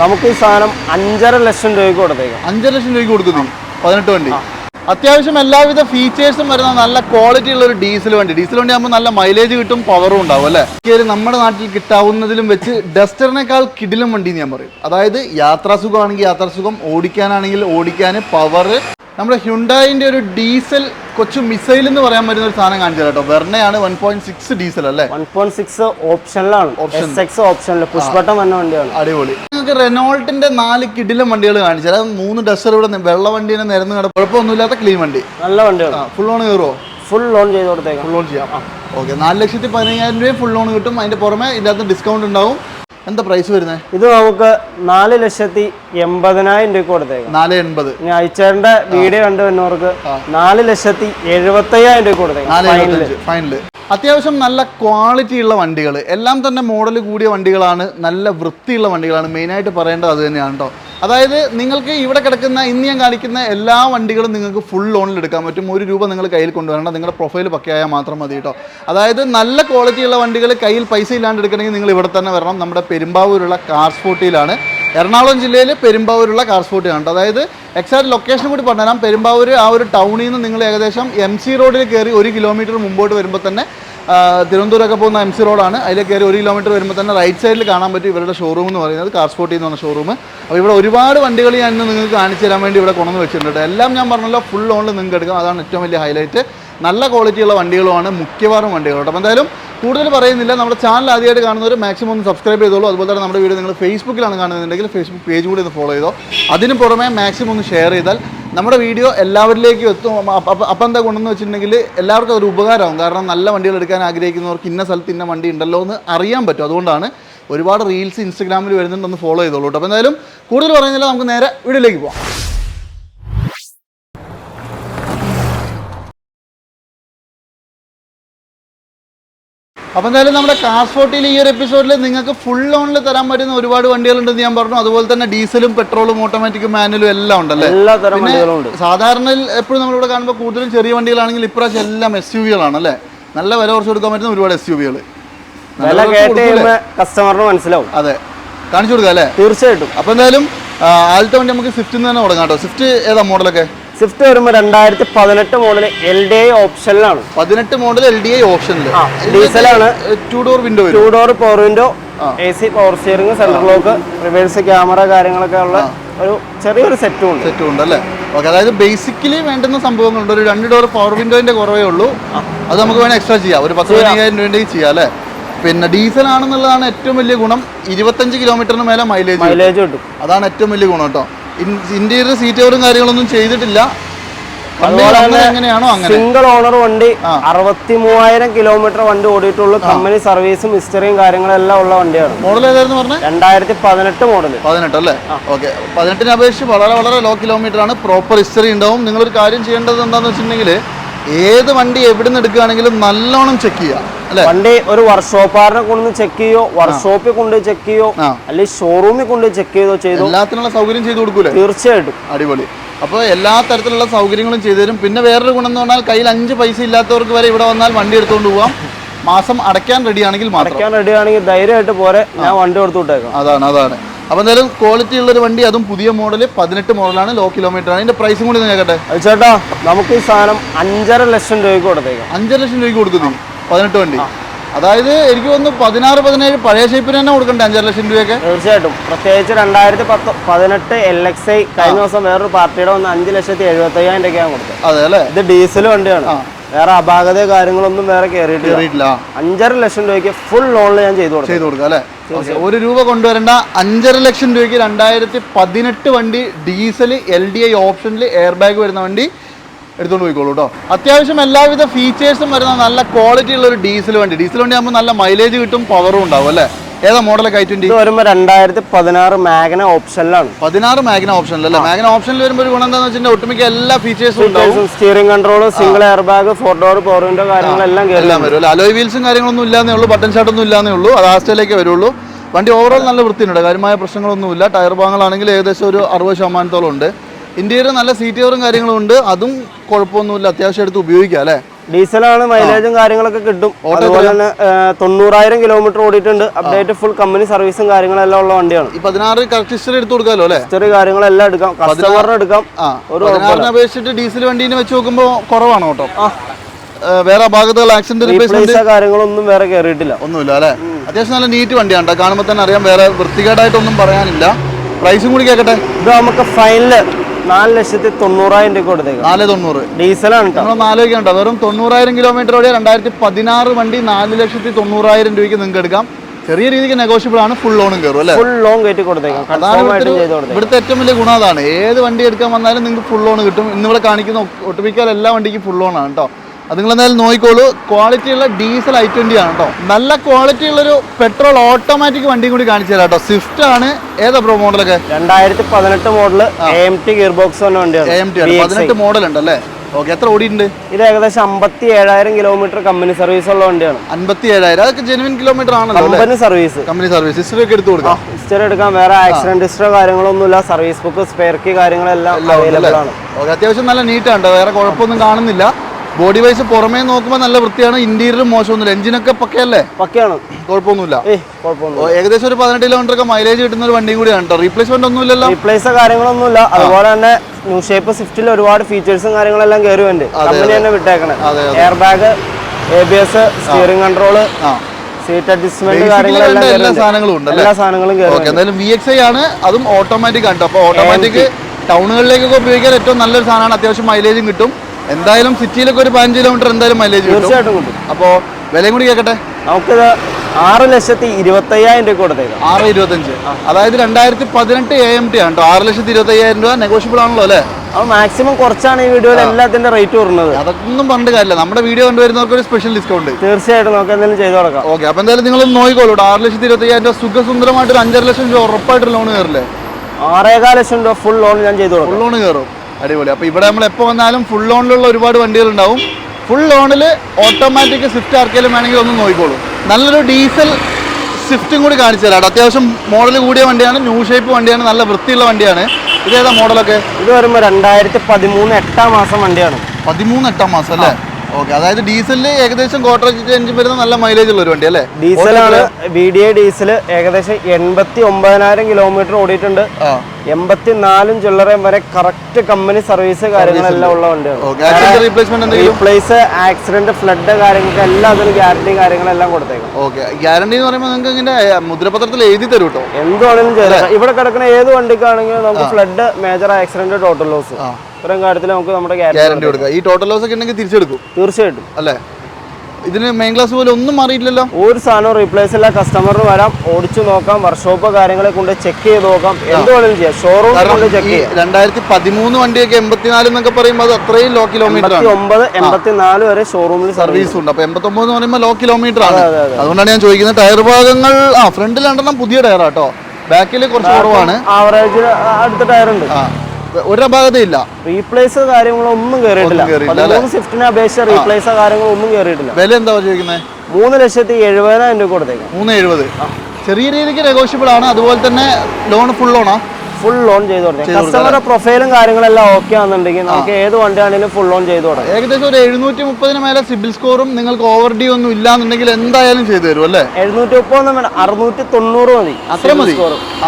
നമുക്ക് ഈ സാധനം അഞ്ചര ലക്ഷം രൂപയ്ക്ക് കൊടുത്തേക്കാം. അഞ്ചര ലക്ഷം രൂപയ്ക്ക് കൊടുക്കുന്നു. പതിനെട്ട് വണ്ടി. അത്യാവശ്യം എല്ലാവിധ ഫീച്ചേഴ്സും വരുന്ന നല്ല ക്വാളിറ്റി ഉള്ള ഒരു ഡീസൽ വണ്ടി. ഡീസൽ വണ്ടി ആകുമ്പോൾ നല്ല മൈലേജ് കിട്ടും പവറും ഉണ്ടാവും അല്ലേ? നമ്മുടെ നാട്ടിൽ കിട്ടാവുന്നതിലും വെച്ച് ഡസ്റ്ററിനേക്കാൾ കിടിലും വണ്ടി എന്ന് ഞാൻ പറയും. അതായത് യാത്രാസുഖമാണെങ്കിൽ യാത്രാസുഖം ഓടിക്കാനാണെങ്കിൽ ഓടിക്കാൻ പവർ നമ്മുടെ ഹ്യുണ്ടായിന്റെ ഒരു ഡീസൽ കൊച്ചു മിസൈൽ എന്ന് പറയാൻ പറ്റുന്ന ഒരു സാധനം കാണിച്ചു കേട്ടോ. വെർണയാണ് വൺ പോയിന്റ് സിക്സ് ഡീസൽ അല്ലേ? വൺ പോയിന്റ് സിക്സ് ഓപ്ഷനിലാണ് ഓപ്ഷനിൽ പുഷ്പട്ടം വന്ന വണ്ടിയാണ്. അടിപൊളി. നിങ്ങൾക്ക് റെനോൾട്ടിന്റെ നാല് കിടിലം വണ്ടികൾ കാണിച്ചത് മൂന്ന് ഡസ്റ്റർ ഇവിടെ വെള്ള വണ്ടിനെ നിരന്ന് കിടക്കും കുഴപ്പമൊന്നുമില്ലാത്ത ക്ലീൻ വണ്ടി. നല്ല വണ്ടിയാണ്. ഫുൾ ഓൺ കയറുമോ ഫുൾ ലോൺ ചെയ്ത് കൊടുത്തേക്കാം. ഫുൾ ലോൺ ചെയ്യാം. ഓക്കെ നാല് ലക്ഷത്തി പതിനയ്യായിരം രൂപയും ഫുൾ ലോൺ കിട്ടും. അതിന്റെ പുറമെ ഇതിനകത്ത് ഡിസ്കൗണ്ട് ഉണ്ടാവും. എന്താ പ്രൈസ് വരുന്നത് ഇത് നമുക്ക് നാല് ലക്ഷത്തി എൺപതിനായിരം രൂപ കൊടുത്തേക്കാം. നാല് എൺപത്. ഞാൻ അയച്ചേറിന്റെ വീഡിയോ കണ്ടു വരുന്നവർക്ക് നാല് ലക്ഷത്തി എഴുപത്തയ്യായിരം രൂപ കൊടുത്തേക്കാം. നാല് ഫൈനൽ ഫൈനൽ അത്യാവശ്യം നല്ല ക്വാളിറ്റി ഉള്ള വണ്ടികൾ എല്ലാം തന്നെ മോഡൽ കൂടിയ വണ്ടികളാണ്. നല്ല വൃത്തിയുള്ള വണ്ടികളാണ്. മെയിനായിട്ട് പറയേണ്ടത് അത് തന്നെയാണ് കേട്ടോ അതായത് നിങ്ങൾക്ക് ഇവിടെ കിടക്കുന്ന ഇന്ന് ഞാൻ കാണിക്കുന്ന എല്ലാ വണ്ടികളും നിങ്ങൾക്ക് ഫുൾ ലോണിൽ എടുക്കാൻ പറ്റും. ഒരു രൂപ നിങ്ങൾ കയ്യിൽ കൊണ്ടുവരണം. നിങ്ങളുടെ പ്രൊഫൈൽ പക്കയായാൽ മാത്രം മതി കേട്ടോ അതായത് നല്ല ക്വാളിറ്റി ഉള്ള വണ്ടികൾ കയ്യിൽ പൈസ ഇല്ലാണ്ട് എടുക്കണമെങ്കിൽ നിങ്ങൾ ഇവിടെ തന്നെ വരണം. നമ്മുടെ പെരുമ്പാവൂരുള്ള കാർ സ്പോട്ടിലാണ് എറണാകുളം ജില്ലയിൽ പെരുമ്പാവൂരുള്ള കാർ സ്പോട്ട് കണ്ടു അതായത് എക്സാക്ട് ലൊക്കേഷൻ കൂടി പറഞ്ഞുതരാം. പെരുമ്പാവൂർ ആ ഒരു ടൗണിൽ നിന്ന് നിങ്ങൾ ഏകദേശം എം സി റോഡിൽ കയറി ഒരു കിലോമീറ്റർ മുമ്പോട്ട് വരുമ്പോൾ തന്നെ തിരുവനന്തപുരമൊക്കെ പോകുന്ന എം സി റോഡാണ് അതിൽ കയറി ഒരു കിലോമീറ്റർ വരുമ്പോൾ തന്നെ റൈറ്റ് സൈഡിൽ കാണാൻ പറ്റും ഇവരുടെ ഷോറൂം എന്ന് പറയുന്നത് കാർ സ്പോട്ടിൽ എന്ന് പറഞ്ഞ ഷോറൂം അപ്പോൾ ഇവിടെ ഒരുപാട് വണ്ടികൾ ഞാൻ നിങ്ങൾക്ക് കാണിച്ചു തരാൻ വേണ്ടി ഇവിടെ കൊണ്ടുവന്ന് വെച്ചിട്ടുണ്ട്. എല്ലാം ഞാൻ പറഞ്ഞല്ലോ ഫുൾ ഓണിൽ നിങ്ങൾക്ക് എടുക്കാം. അതാണ് ഏറ്റവും വലിയ ഹൈലൈറ്റ് നല്ല ക്വാളിറ്റിയുള്ള വണ്ടികളുമാണ് മുഖ്യവാറും വണ്ടികൾ കേട്ടോ അപ്പോൾ എന്തായാലും കൂടുതൽ പറയുന്നില്ല. നമ്മുടെ ചാനൽ ആദ്യമായിട്ട് കാണുന്നവർ മാക്സിമം ഒന്ന് സബ്സ്ക്രൈബ് ചെയ്തോളൂ. അതുപോലെ തന്നെ നമ്മുടെ വീഡിയോ നിങ്ങൾ ഫേസ്ബുക്കിലാണ് കാണുന്നുണ്ടെങ്കിൽ ഫേസ്ബുക്ക് പേജ് കൂടി ഒന്ന് ഫോളോ ചെയ്തോ. അതിന് പുറമെ മാക്സിമം ഒന്ന് ഷെയർ ചെയ്താൽ നമ്മുടെ വീഡിയോ എല്ലാവരിലേക്കും എത്തും. അപ്പം എന്താ കൊണ്ടെന്ന് വെച്ചിട്ടുണ്ടെങ്കിൽ എല്ലാവർക്കും അതൊരു ഉപകാരമാകും കാരണം നല്ല വണ്ടികൾ എടുക്കാൻ ആഗ്രഹിക്കുന്നവർക്ക് ഇന്ന സ്ഥലത്ത് ഇന്ന വണ്ടി ഉണ്ടല്ലോ എന്ന് അറിയാൻ പറ്റും. അതുകൊണ്ടാണ് ഒരുപാട് റീൽസ് ഇൻസ്റ്റഗ്രാമിൽ വരുന്നുണ്ടെന്ന് ഫോളോ ചെയ്തോളൂ കേട്ടോ. അപ്പോൾ എന്തായാലും കൂടുതൽ പറയുന്നില്ല. നമുക്ക് നേരെ വീഡിയോയിലേക്ക് പോകാം അപ്പോൾ എന്തായാലും നമ്മുടെ കാസ്ഫോർട്ടിൽ സ്പോട്ടിൽ ഈ ഒരു എപ്പിസോഡിൽ നിങ്ങൾക്ക് ഫുൾ ഓണിൽ തരാൻ പറ്റുന്ന ഒരുപാട് വണ്ടികളുണ്ടെന്ന് ഞാൻ പറഞ്ഞു. അതുപോലെ തന്നെ ഡീസലും പെട്രോളും ഓട്ടോമാറ്റിക്കും മാനുവലും എല്ലാം ഉണ്ടല്ലേ? എല്ലാ തരം സാധാരണ എപ്പോഴും നമ്മളിവിടെ കാണുമ്പോൾ കൂടുതലും ചെറിയ വണ്ടികളാണെങ്കിൽ ഇപ്രാവശ്യം എല്ലാം എസ് യു വികളാണ് അല്ലേ? നല്ല വില കുറച്ച് കൊടുക്കാൻ പറ്റുന്ന ഒരുപാട് എസ് യു വികൾ കസ്റ്റമറിന് മനസ്സിലാവും. അതെ. കാണിച്ചു കൊടുക്കാം അല്ലേ? തീർച്ചയായിട്ടും. അപ്പോൾ എന്തായാലും ആദ്യത്തെ വണ്ടി നമുക്ക് സ്വിഫ്റ്റിൽ നിന്ന് തന്നെ തുടങ്ങാം കേട്ടോ. സ്വിഫ്റ്റ് ഏതാ മോഡലൊക്കെ സ്വിഫ്റ്റ് വരുമ്പോൾ രണ്ടായിരത്തി പതിനെട്ട് മോഡൽ എൽ ഡി ഐ ഓപ്ഷനിലാണ്. പതിനെട്ട് മോഡൽ എൽ ഡി ഐ ഓപ്ഷനിൽ ഡീസലാണ്. Two door window two door power window A C power steering central lock reverse camera കാര്യങ്ങളൊക്കെ ഉള്ള ഒരു ചെറിയൊരു സെറ്റും ഉണ്ട്. സെറ്റും ഉണ്ട് അല്ലേ ഓക്കെ അതായത് ബേസിക്കലി വേണ്ടുന്ന സംഭവങ്ങളുണ്ട്. ഒരു രണ്ട് ഡോർ പവർ വിൻഡോന്റെ കുറവേ ഉള്ളൂ. അത് നമുക്ക് വേണേൽ എക്സ്ട്രാ ചെയ്യാം. ഒരു പത്ത് പതിനയ്യായിരം രൂപയുടെ ചെയ്യാം അല്ലേ? പിന്നെ ഡീസൽ ആണെന്നുള്ളതാണ് ഏറ്റവും വലിയ ഗുണം. ഇരുപത്തഞ്ച് കിലോമീറ്ററിന് മേലെ മൈലേജ് മൈലേജ് കിട്ടും. അതാണ് ഏറ്റവും വലിയ ഗുണം കേട്ടോ. ഇന്റീരിയർ സീറ്റ് കവറും കാര്യങ്ങളൊന്നും ചെയ്തിട്ടില്ല. സിംഗിൾ ഓണർ വണ്ടി അറുപത്തി മൂവായിരം കിലോമീറ്റർ വണ്ടി ഓടിയിട്ടുള്ളൂ. കമ്പനി സർവീസും ഹിസ്റ്ററിയും കാര്യങ്ങളെല്ലാം ഉള്ള വണ്ടിയാണ്. മോഡൽ ഏതായിരുന്നു പറഞ്ഞത് രണ്ടായിരത്തി പതിനെട്ട് മോഡൽ പതിനെട്ട് അല്ലേ? ഓക്കെ. പതിനെട്ടിനെ അപേക്ഷിച്ച് വളരെ വളരെ ലോ കിലോമീറ്റർ ആണ്. പ്രോപ്പർ ഹിസ്റ്ററി ഉണ്ടാവും. നിങ്ങളൊരു കാര്യം ചെയ്യേണ്ടത് എന്താണെന്ന് വെച്ചിട്ടുണ്ടെങ്കിൽ ഏത് വണ്ടി എവിടെ നിന്ന് എടുക്കുകയാണെങ്കിലും നല്ലോണം ചെക്ക് ചെയ്യുക. വണ്ടി ഒരു വർക്ക്ഷോപ്പുകാരനെ കൊണ്ടുവന്ന് ചെക്ക് ചെയ്യോ വർക്ക്ഷോപ്പിൽ കൊണ്ട് ചെക്ക് ചെയ്യോ അല്ലെങ്കിൽ ഷോറൂമിൽ കൊണ്ട് ചെക്ക് ചെയ്തോ ചെയ്തോ. എല്ലാത്തിനുള്ള സൗകര്യം ചെയ്തു കൊടുക്കൂലേ? തീർച്ചയായിട്ടും. അടിപൊളി. അപ്പോൾ എല്ലാ തരത്തിലുള്ള സൗകര്യങ്ങളും ചെയ്തു തരും. പിന്നെ വേറൊരു ഗുണം എന്ന് പറഞ്ഞാൽ കയ്യിൽ അഞ്ച് പൈസ ഇല്ലാത്തവർക്ക് വരെ ഇവിടെ വന്നാൽ വണ്ടി എടുത്തുകൊണ്ട് പോവാം. മാസം അടയ്ക്കാൻ റെഡി ആണെങ്കിൽ അടയ്ക്കാൻ റെഡി ആണെങ്കിൽ ധൈര്യമായിട്ട് പോരെ. ഞാൻ വണ്ടി കൊടുത്തു വിട്ടേക്കാം. അതാണ് അതാണ്. അപ്പോൾ എന്തായാലും ക്വാളിറ്റി ഉള്ള ഒരു വണ്ടി അതും പുതിയ മോഡൽ പതിനെട്ട് മോഡലാണ് ലോ കിലോമീറ്റർ ആണ്. അതിന്റെ പ്രൈസും കൂടി കേട്ടെ ചേട്ടാ നമുക്ക് ഈ സാധനം അഞ്ചര ലക്ഷം രൂപയ്ക്ക് കൊടുത്തേക്കാം. അഞ്ചര ലക്ഷം രൂപയ്ക്ക് കൊടുക്കുന്നു പതിനെട്ട് വണ്ടി. അതായത് എനിക്ക് തോന്നുന്നു പതിനാറ് പതിനേഴ് പഴയ ഷേപ്പിന് തന്നെ കൊടുക്കണ്ടേ അഞ്ചര ലക്ഷം രൂപയൊക്കെ? തീർച്ചയായിട്ടും. പ്രത്യേകിച്ച് രണ്ടായിരത്തി പത്ത് പതിനെട്ട് എൽ എക്സ് ഐ കഴിഞ്ഞ ദിവസം വേറൊരു പാർട്ടിയുടെ ഒന്ന് അഞ്ച് ലക്ഷത്തി എഴുപത്തി അയ്യായിരം രൂപയ്ക്കാണ് കൊടുത്തത്. അതെ അല്ലേ? ഇത് ഡീസൽ വണ്ടിയാണ്. വേറെ അപാകതയോ കാര്യങ്ങളൊന്നും വേറെ കയറിയിട്ടില്ല കയറിയിട്ടില്ല അഞ്ചര ലക്ഷം രൂപയ്ക്ക് ഫുൾ ലോണിൽ ഞാൻ ചെയ്തു കൊടുക്കും. ചെയ്തു കൊടുക്കുക അല്ലേ? ഒരു രൂപ കൊണ്ടുവരേണ്ട. അഞ്ചര ലക്ഷം രൂപയ്ക്ക് രണ്ടായിരത്തി പതിനെട്ട് വണ്ടി ഡീസൽ എൽ ഡി ഐ ഓപ്ഷനിൽ എയർ ബാഗ് വരുന്ന വണ്ടി. എടുത്തുകൊണ്ട് പോയിക്കോളൂ കേട്ടോ അത്യാവശ്യം എല്ലാവിധ ഫീച്ചേഴ്സും വരുന്ന നല്ല ക്വാളിറ്റി ഉള്ള ഒരു ഡീസൽ വണ്ടി. ഡീസൽ വണ്ടി ആകുമ്പോൾ നല്ല മൈലേജ് കിട്ടും പവറും ഉണ്ടാവും അല്ലേ? ഏതാ മോഡലൊക്കെ ഐ ട്വന്റി വരുമ്പോൾ രണ്ടായിരത്തി പതിനാറ് മാഗ്ന ഓപ്ഷനിലാണ് പതിനാറ് മാഗ്ന ഓപ്ഷനിൽ അല്ലേ? മാഗ്ന ഓപ്ഷനിൽ വരുമ്പോൾ ഒരു ഗുണം എന്താണെന്ന് വെച്ചിട്ടുണ്ടെങ്കിൽ ഒട്ടുമിക്ക എല്ലാ ഫീച്ചേഴ്സും ഉണ്ടാവും. Steering control single air bag four door power window കാര്യങ്ങളെല്ലാം എല്ലാം വരും അല്ലേ? അലോയ് വീൽസും കാര്യങ്ങളൊന്നും ഇല്ലാന്നേ ഉള്ളൂ ബട്ടൺ ഷാട്ടൊന്നും ഇല്ലാന്നേ ഉള്ളൂ അത് ആസ്റ്റയിലേക്ക് വരുള്ളൂ. വണ്ടി ഓവറോൾ നല്ല വൃത്തിയുണ്ട് കാര്യമായ പ്രശ്നങ്ങളൊന്നുമില്ല. ടയർ ഭാഗങ്ങളാണെങ്കിൽ ഏകദേശം ഒരു അറുപത് ശതമാനത്തോളം ഉണ്ട്. ഇന്ത്യയിൽ നല്ല സീറ്റ് കവറും കാര്യങ്ങളും ഉണ്ട്. അതും കുഴപ്പമൊന്നുമില്ല. അത്യാവശ്യം എടുത്ത് ഉപയോഗിക്കാം അല്ലേ? ഡീസലാണ് മൈലേജും കാര്യങ്ങളൊക്കെ കിട്ടും. അതുപോലെ തന്നെ തൊണ്ണൂറായിരം കിലോമീറ്റർ ഓടിയിട്ടുണ്ട്. അപ്ഡേറ്റ് ഫുൾ കമ്പനി സർവീസും കാര്യങ്ങളെല്ലാം ഉള്ള വണ്ടിയാണ്. പതിനാറ് കറക്റ്റ് ഹിസ്റ്ററി എടുത്ത് കൊടുക്കാമല്ലോ അല്ലേ? ഹിസ്റ്ററി കാര്യങ്ങളെല്ലാം എടുക്കാം. കസ്റ്റമറിന് എടുക്കാം. ഒരു അപേക്ഷിച്ചിട്ട് ഡീസൽ വണ്ടീനെ വെച്ച് നോക്കുമ്പോൾ കുറവാണ് കേട്ടോ വേറെ ഭാഗത്തുള്ള ആക്സിഡന്റ് കാര്യങ്ങളൊന്നും വേറെ കയറിയിട്ടില്ല ഒന്നുമില്ല അല്ലേ? അത്യാവശ്യം നല്ല നീറ്റ് വണ്ടിയാണ്. കാണുമ്പോൾ തന്നെ അറിയാം വേറെ വൃത്തികേടായിട്ടൊന്നും പറയാനില്ല. പ്രൈസും കൂടി കേൾക്കട്ടെ ഇത് നമുക്ക് ഫൈനൽ നാല് ലക്ഷത്തി തൊണ്ണൂറായിരം രൂപ കൊടുത്തേക്കാം നാല് തൊണ്ണൂറ്. ഡീസലാണ് നമ്മൾ ആലോചിക്കണ്ട വെറും തൊണ്ണൂറായിരം കിലോമീറ്റർ ഓടിയ രണ്ടായിരത്തി പതിനാറ് വണ്ടി നാല് ലക്ഷത്തി തൊണ്ണൂറായിരം രൂപയ്ക്ക് നിങ്ങൾക്ക് എടുക്കാം. ചെറിയ രീതിക്ക് നെഗോഷ്യബിൾ ആണ് ഫുൾ ലോണും കയറും അല്ലേ? ഫുൾ ലോൺ കയറ്റി കൊടുത്തേക്കാം. ഇവിടുത്തെ ഏറ്റവും വലിയ ഗുണം അതാണ്. ഏത് വണ്ടി എടുക്കാൻ വന്നാലും നിങ്ങൾക്ക് ഫുൾ ലോൺ കിട്ടും. ഇന്നിവിടെ കാണിക്കുന്ന ഒട്ടുമിക്കാൽ എല്ലാ വണ്ടിക്കും ഫുൾ ലോൺ ആണ് കേട്ടോ അത് നിങ്ങൾ എന്തായാലും നോക്കിക്കോളൂ. ക്വാളിറ്റി ഉള്ള ഡീസൽ ഐ ട്വന്റി ആണ് കേട്ടോ നല്ല ക്വാളിറ്റി ഉള്ളൊരു പെട്രോൾ ഓട്ടോമാറ്റിക് വണ്ടി കൂടി കാണിച്ചു തരാം കേട്ടോ സ്വിഫ്റ്റ് ആണ്. ഏതാ പ്രോ മോഡലൊക്കെ രണ്ടായിരത്തി പതിനെട്ട് model A T gear box. പതിനെട്ട് മോഡൽ ഉണ്ട് അല്ലേ? ഓക്കെ എത്ര ഓടിയിട്ടുണ്ട്? ഇത് ഏകദേശം അമ്പത്തി ഏഴായിരം കിലോമീറ്റർ കമ്പനി സർവീസ് ഉള്ള വണ്ടിയാണ്. അമ്പത്തി ഏഴായിരം അതൊക്കെ ജെനുവിൻ കിലോമീറ്റർ ആണല്ലോ company service company service history ഒക്കെ എടുത്തു കൊടുക്കാം. ഹിസ്റ്ററി എടുക്കാൻ വേറെ ആക്സിഡന്റ് ഹിസ്റ്ററോ കാര്യങ്ങളൊന്നുമില്ല. സർവീസ് ബുക്ക് സ്പെയർ കീ കാര്യങ്ങളെല്ലാം അവൈലബിൾ ആണ്. ഓക്കെ അത്യാവശ്യം നല്ല നീറ്റ് ആണ് വേറെ കുഴപ്പമൊന്നും കാണുന്നില്ല. ബോഡി വൈസ് പുറമേ നോക്കുമ്പോൾ നല്ല വൃത്തിയാണ് ഇന്റീരിയർ മോശമൊന്നുമില്ല. എഞ്ചിനൊക്കെ പക്കയല്ലേ? പക്കയാണ്. കുഴപ്പമൊന്നുമില്ല. ഏകദേശം ഒരു പതിനെട്ട് കിലോമീറ്റർ ഒക്കെ മൈലേജ് കിട്ടുന്ന ഒരു വണ്ടിയും കൂടിയാണ് കേട്ടോ റീപ്ലേസ്മെന്റ് ഒന്നുമില്ലല്ലോ? റീപ്ലേസ് കാര്യങ്ങളൊന്നുമില്ല. അതുപോലെ തന്നെ ന്യൂ ഷേപ്പ് സ്വിഫ്റ്റിൽ ഒരുപാട് ഫീച്ചേഴ്സും കാര്യങ്ങളെല്ലാം കയറുണ്ട് കമ്പനി തന്നെ വിട്ടേക്കണേ. Air bag A B S steering control seat adjustment കാര്യങ്ങളെല്ലാം എല്ലാ. സാധനങ്ങളും ഉണ്ട് എല്ലാ സാധനങ്ങളും എന്തായാലും വി എക്സ് ഐ ആണ്. അതും ഓട്ടോമാറ്റിക് ആണ് അപ്പോൾ ഓട്ടോമാറ്റിക് ടൗണുകളിലേക്കൊക്കെ ഉപയോഗിക്കാൻ ഏറ്റവും നല്ലൊരു സാധനമാണ്. അത്യാവശ്യം മൈലേജും കിട്ടും. എന്തായാലും സിറ്റിയിലൊക്കെ ഒരു പതിനഞ്ച് കിലോമീറ്റർ എന്തായാലും മൈലേജ് തീർച്ചയായിട്ടും കിട്ടും. അപ്പോൾ വിലയും കൂടി കേൾക്കട്ടെ നമുക്കിത് ആറ് ലക്ഷത്തി ഇരുപത്തയ്യായിരം രൂപ കൊടുത്തേക്കാം. ആറ് ഇരുപത്തഞ്ച്. അതായത് രണ്ടായിരത്തി പതിനെട്ട് എ എം ടി ആണ് കേട്ടോ ആറ് ലക്ഷത്തി ഇരുപത്തി അയ്യായിരം രൂപ നെഗോഷ്യബിൾ ആണല്ലോ അല്ലേ? അപ്പോൾ മാക്സിമം കുറച്ചാണ് ഈ വീഡിയോയിൽ എല്ലാത്തിന്റെ റേറ്റ് വരുന്നത് അതൊന്നും പണ്ട് കാര്യമില്ല. നമ്മുടെ വീഡിയോ കണ്ടുവരുന്നവർക്ക് ഒരു സ്പെഷ്യൽ ഡിസ്കൗണ്ട് തീർച്ചയായിട്ടും നമുക്ക് എന്തെങ്കിലും ചെയ്തു കൊടുക്കാം. ഓക്കെ അപ്പൊ എന്തായാലും നിങ്ങൾ നോക്കിക്കോളൂ ആറ് ലക്ഷത്തി ഇരുപത്തി അയ്യായിരം രൂപ സുഖസുന്ദരമായിട്ട് ഒരു അഞ്ചര ലക്ഷം രൂപ ഉറപ്പായിട്ട് ലോൺ കയറില്ലേ ആറേകാല ലക്ഷം രൂപ ഫുൾ ലോൺ ഞാൻ ചെയ്തു കൊടുക്കും. ഫുൾ ലോൺ കയറും അടിപൊളി. അപ്പോൾ ഇവിടെ നമ്മൾ എപ്പോൾ വന്നാലും ഫുൾ ഓണിലുള്ള ഒരുപാട് വണ്ടികളുണ്ടാവും. ഫുൾ ഓണിൽ ഓട്ടോമാറ്റിക് സ്വിഫ്റ്റ് ആർക്കെങ്കിലും വേണമെങ്കിൽ ഒന്ന് നോക്കിക്കോളൂ. നല്ലൊരു ഡീസൽ സ്വിഫ്റ്റും കൂടി കാണിച്ചു തരാം. അത്യാവശ്യം മോഡൽ കൂടിയ വണ്ടിയാണ് ന്യൂ ഷേപ്പ് വണ്ടിയാണ് നല്ല വൃത്തിയുള്ള വണ്ടിയാണ്. ഇതേതാ മോഡലൊക്കെ ഇത് വരുമ്പോൾ രണ്ടായിരത്തി പതിമൂന്ന് എട്ടാം മാസം വണ്ടിയാണ്. പതിമൂന്ന് എട്ടാം മാസം അല്ലേ? ഓക്കെ അതായത് ഡീസലിൽ ഏകദേശം ക്വാർട്ടർ എഞ്ചിൻ വരുന്ന നല്ല മൈലേജ് ഉള്ള ഒരു വണ്ടി അല്ലേ? ഡീസലാണ് ബി ഡി എ ഡീസൽ ഏകദേശം എൺപത്തി ഒമ്പതിനായിരം കിലോമീറ്റർ ഓടിയിട്ടുണ്ട്. എൺപത്തി നാലും ചില്ലറയും വരെ കറക്റ്റ് കമ്പനി സർവീസ് കാര്യങ്ങളെല്ലാം ഉള്ള വണ്ടിയാണ്. റീപ്ലേസ് ആക്സിഡന്റ് ഫ്ലഡ് കാര്യങ്ങൾക്ക് എല്ലാം അതിന് ഗ്യാരണ്ടി കാര്യങ്ങളെല്ലാം കൊടുത്തേക്കും. ഓക്കെ ഗ്യാരണ്ടി എന്ന് പറയുമ്പോൾ നിങ്ങൾക്ക് ഇങ്ങനെ മുദ്രപത്രത്തിൽ എഴുതി തരും കേട്ടോ എന്ത് വേണമെങ്കിലും ഇവിടെ കിടക്കുന്ന ഏത് വണ്ടിക്കാണെങ്കിലും നമുക്ക് flood major accident total loss ഇത്തരം കാര്യത്തിൽ നമുക്ക് നമ്മുടെ ഗ്യാരണ്ടി കൊടുക്കാം ഈ ടോട്ടൽ ലോസ് ഒക്കെ ഉണ്ടെങ്കിൽ തിരിച്ചെടുക്കും. തീർച്ചയായിട്ടും. അല്ലേ? ഇതിന് മെയിൻ ക്ലാസ് പോലെ ഒന്നും മാറിയിട്ടില്ലല്ലോ. ഒരു സാധനവും റീപ്ലേസ് ഇല്ല കസ്റ്റമറിന് വരാം ഓടിച്ചു നോക്കാം വർക്ക്ഷോപ്പ് കാര്യങ്ങളെ കൊണ്ട് ചെക്ക് ചെയ്ത് നോക്കാം. എന്ത് വേണമെങ്കിലും ചെയ്യാം. ഷോറൂം കൊണ്ട് ചെക്ക് ചെയ്യാം. രണ്ടായിരത്തി പതിമൂന്ന് വണ്ടിയൊക്കെ എൺപത്തിനാല് എന്നൊക്കെ പറയുമ്പോൾ അത് അത്രയും ലോ കിലോമീറ്റർ ഒമ്പത് എൺപത്തിനാല് വരെ ഷോറൂമിൽ സർവീസ് ഉണ്ട്. അപ്പൊ എൺപത്തൊമ്പത് എന്ന് പറയുമ്പോൾ ലോ കിലോമീറ്റർ ആണ്. അതെ, അതെ. അതുകൊണ്ടാണ് ഞാൻ ചോദിക്കുന്നത് ടയർ ഭാഗങ്ങൾ ആ ഫ്രണ്ടിൽ രണ്ടെണ്ണം പുതിയ ടയർ ആട്ടോ ബാക്കിൽ കുറച്ച് കുറവാണ്. ആവറേജ് അടുത്ത ടയർ ഉണ്ട്. ഒരു ഭാഗത്തേ ഇല്ല. റീപ്ലേസ് കാര്യങ്ങളൊന്നും കയറിയിട്ടില്ല ഒന്നും കേറിയിട്ടില്ല പതിമൂന്ന് സ്വിഫ്റ്റിനെ അപേക്ഷിച്ച് റീപ്ലേസ് കാര്യങ്ങളൊന്നും കേറിയിട്ടില്ല. വില എന്താ ചോദിക്കുന്നത് മൂന്ന് ലക്ഷത്തി എഴുപതിനായിരം രൂപ കൊടുത്തേക്കാം. മൂന്ന് എഴുപത്. ചെറിയ രീതിക്ക് നെഗോഷ്യബിൾ ആണ്. അതുപോലെ തന്നെ ലോൺ ഫുൾ ലോണാ ഫുൾ ലോൺ ചെയ്ത് കൊടുക്കാം കസ്റ്റമറുടെ പ്രൊഫൈലും കാര്യങ്ങളെല്ലാം ഓക്കെ ആണെന്നുണ്ടെങ്കിൽ നമുക്ക് ഏത് വണ്ടിയാണെങ്കിലും ഫുൾ ലോൺ ചെയ്ത് കൊടുക്കാം. ഏകദേശം ഒരു എഴുന്നൂറ്റി മുപ്പതിന് മേലെ സിബിൽ സ്കോറും നിങ്ങൾക്ക് ഓവർ ഡി ഒന്നും ഇല്ലാന്നുണ്ടെങ്കിൽ എന്തായാലും ചെയ്തു തരും അല്ലേ എഴുന്നൂറ്റി മുപ്പത് വേണം അറുന്നൂറ്റി തൊണ്ണൂറ് മതി അത്ര മതി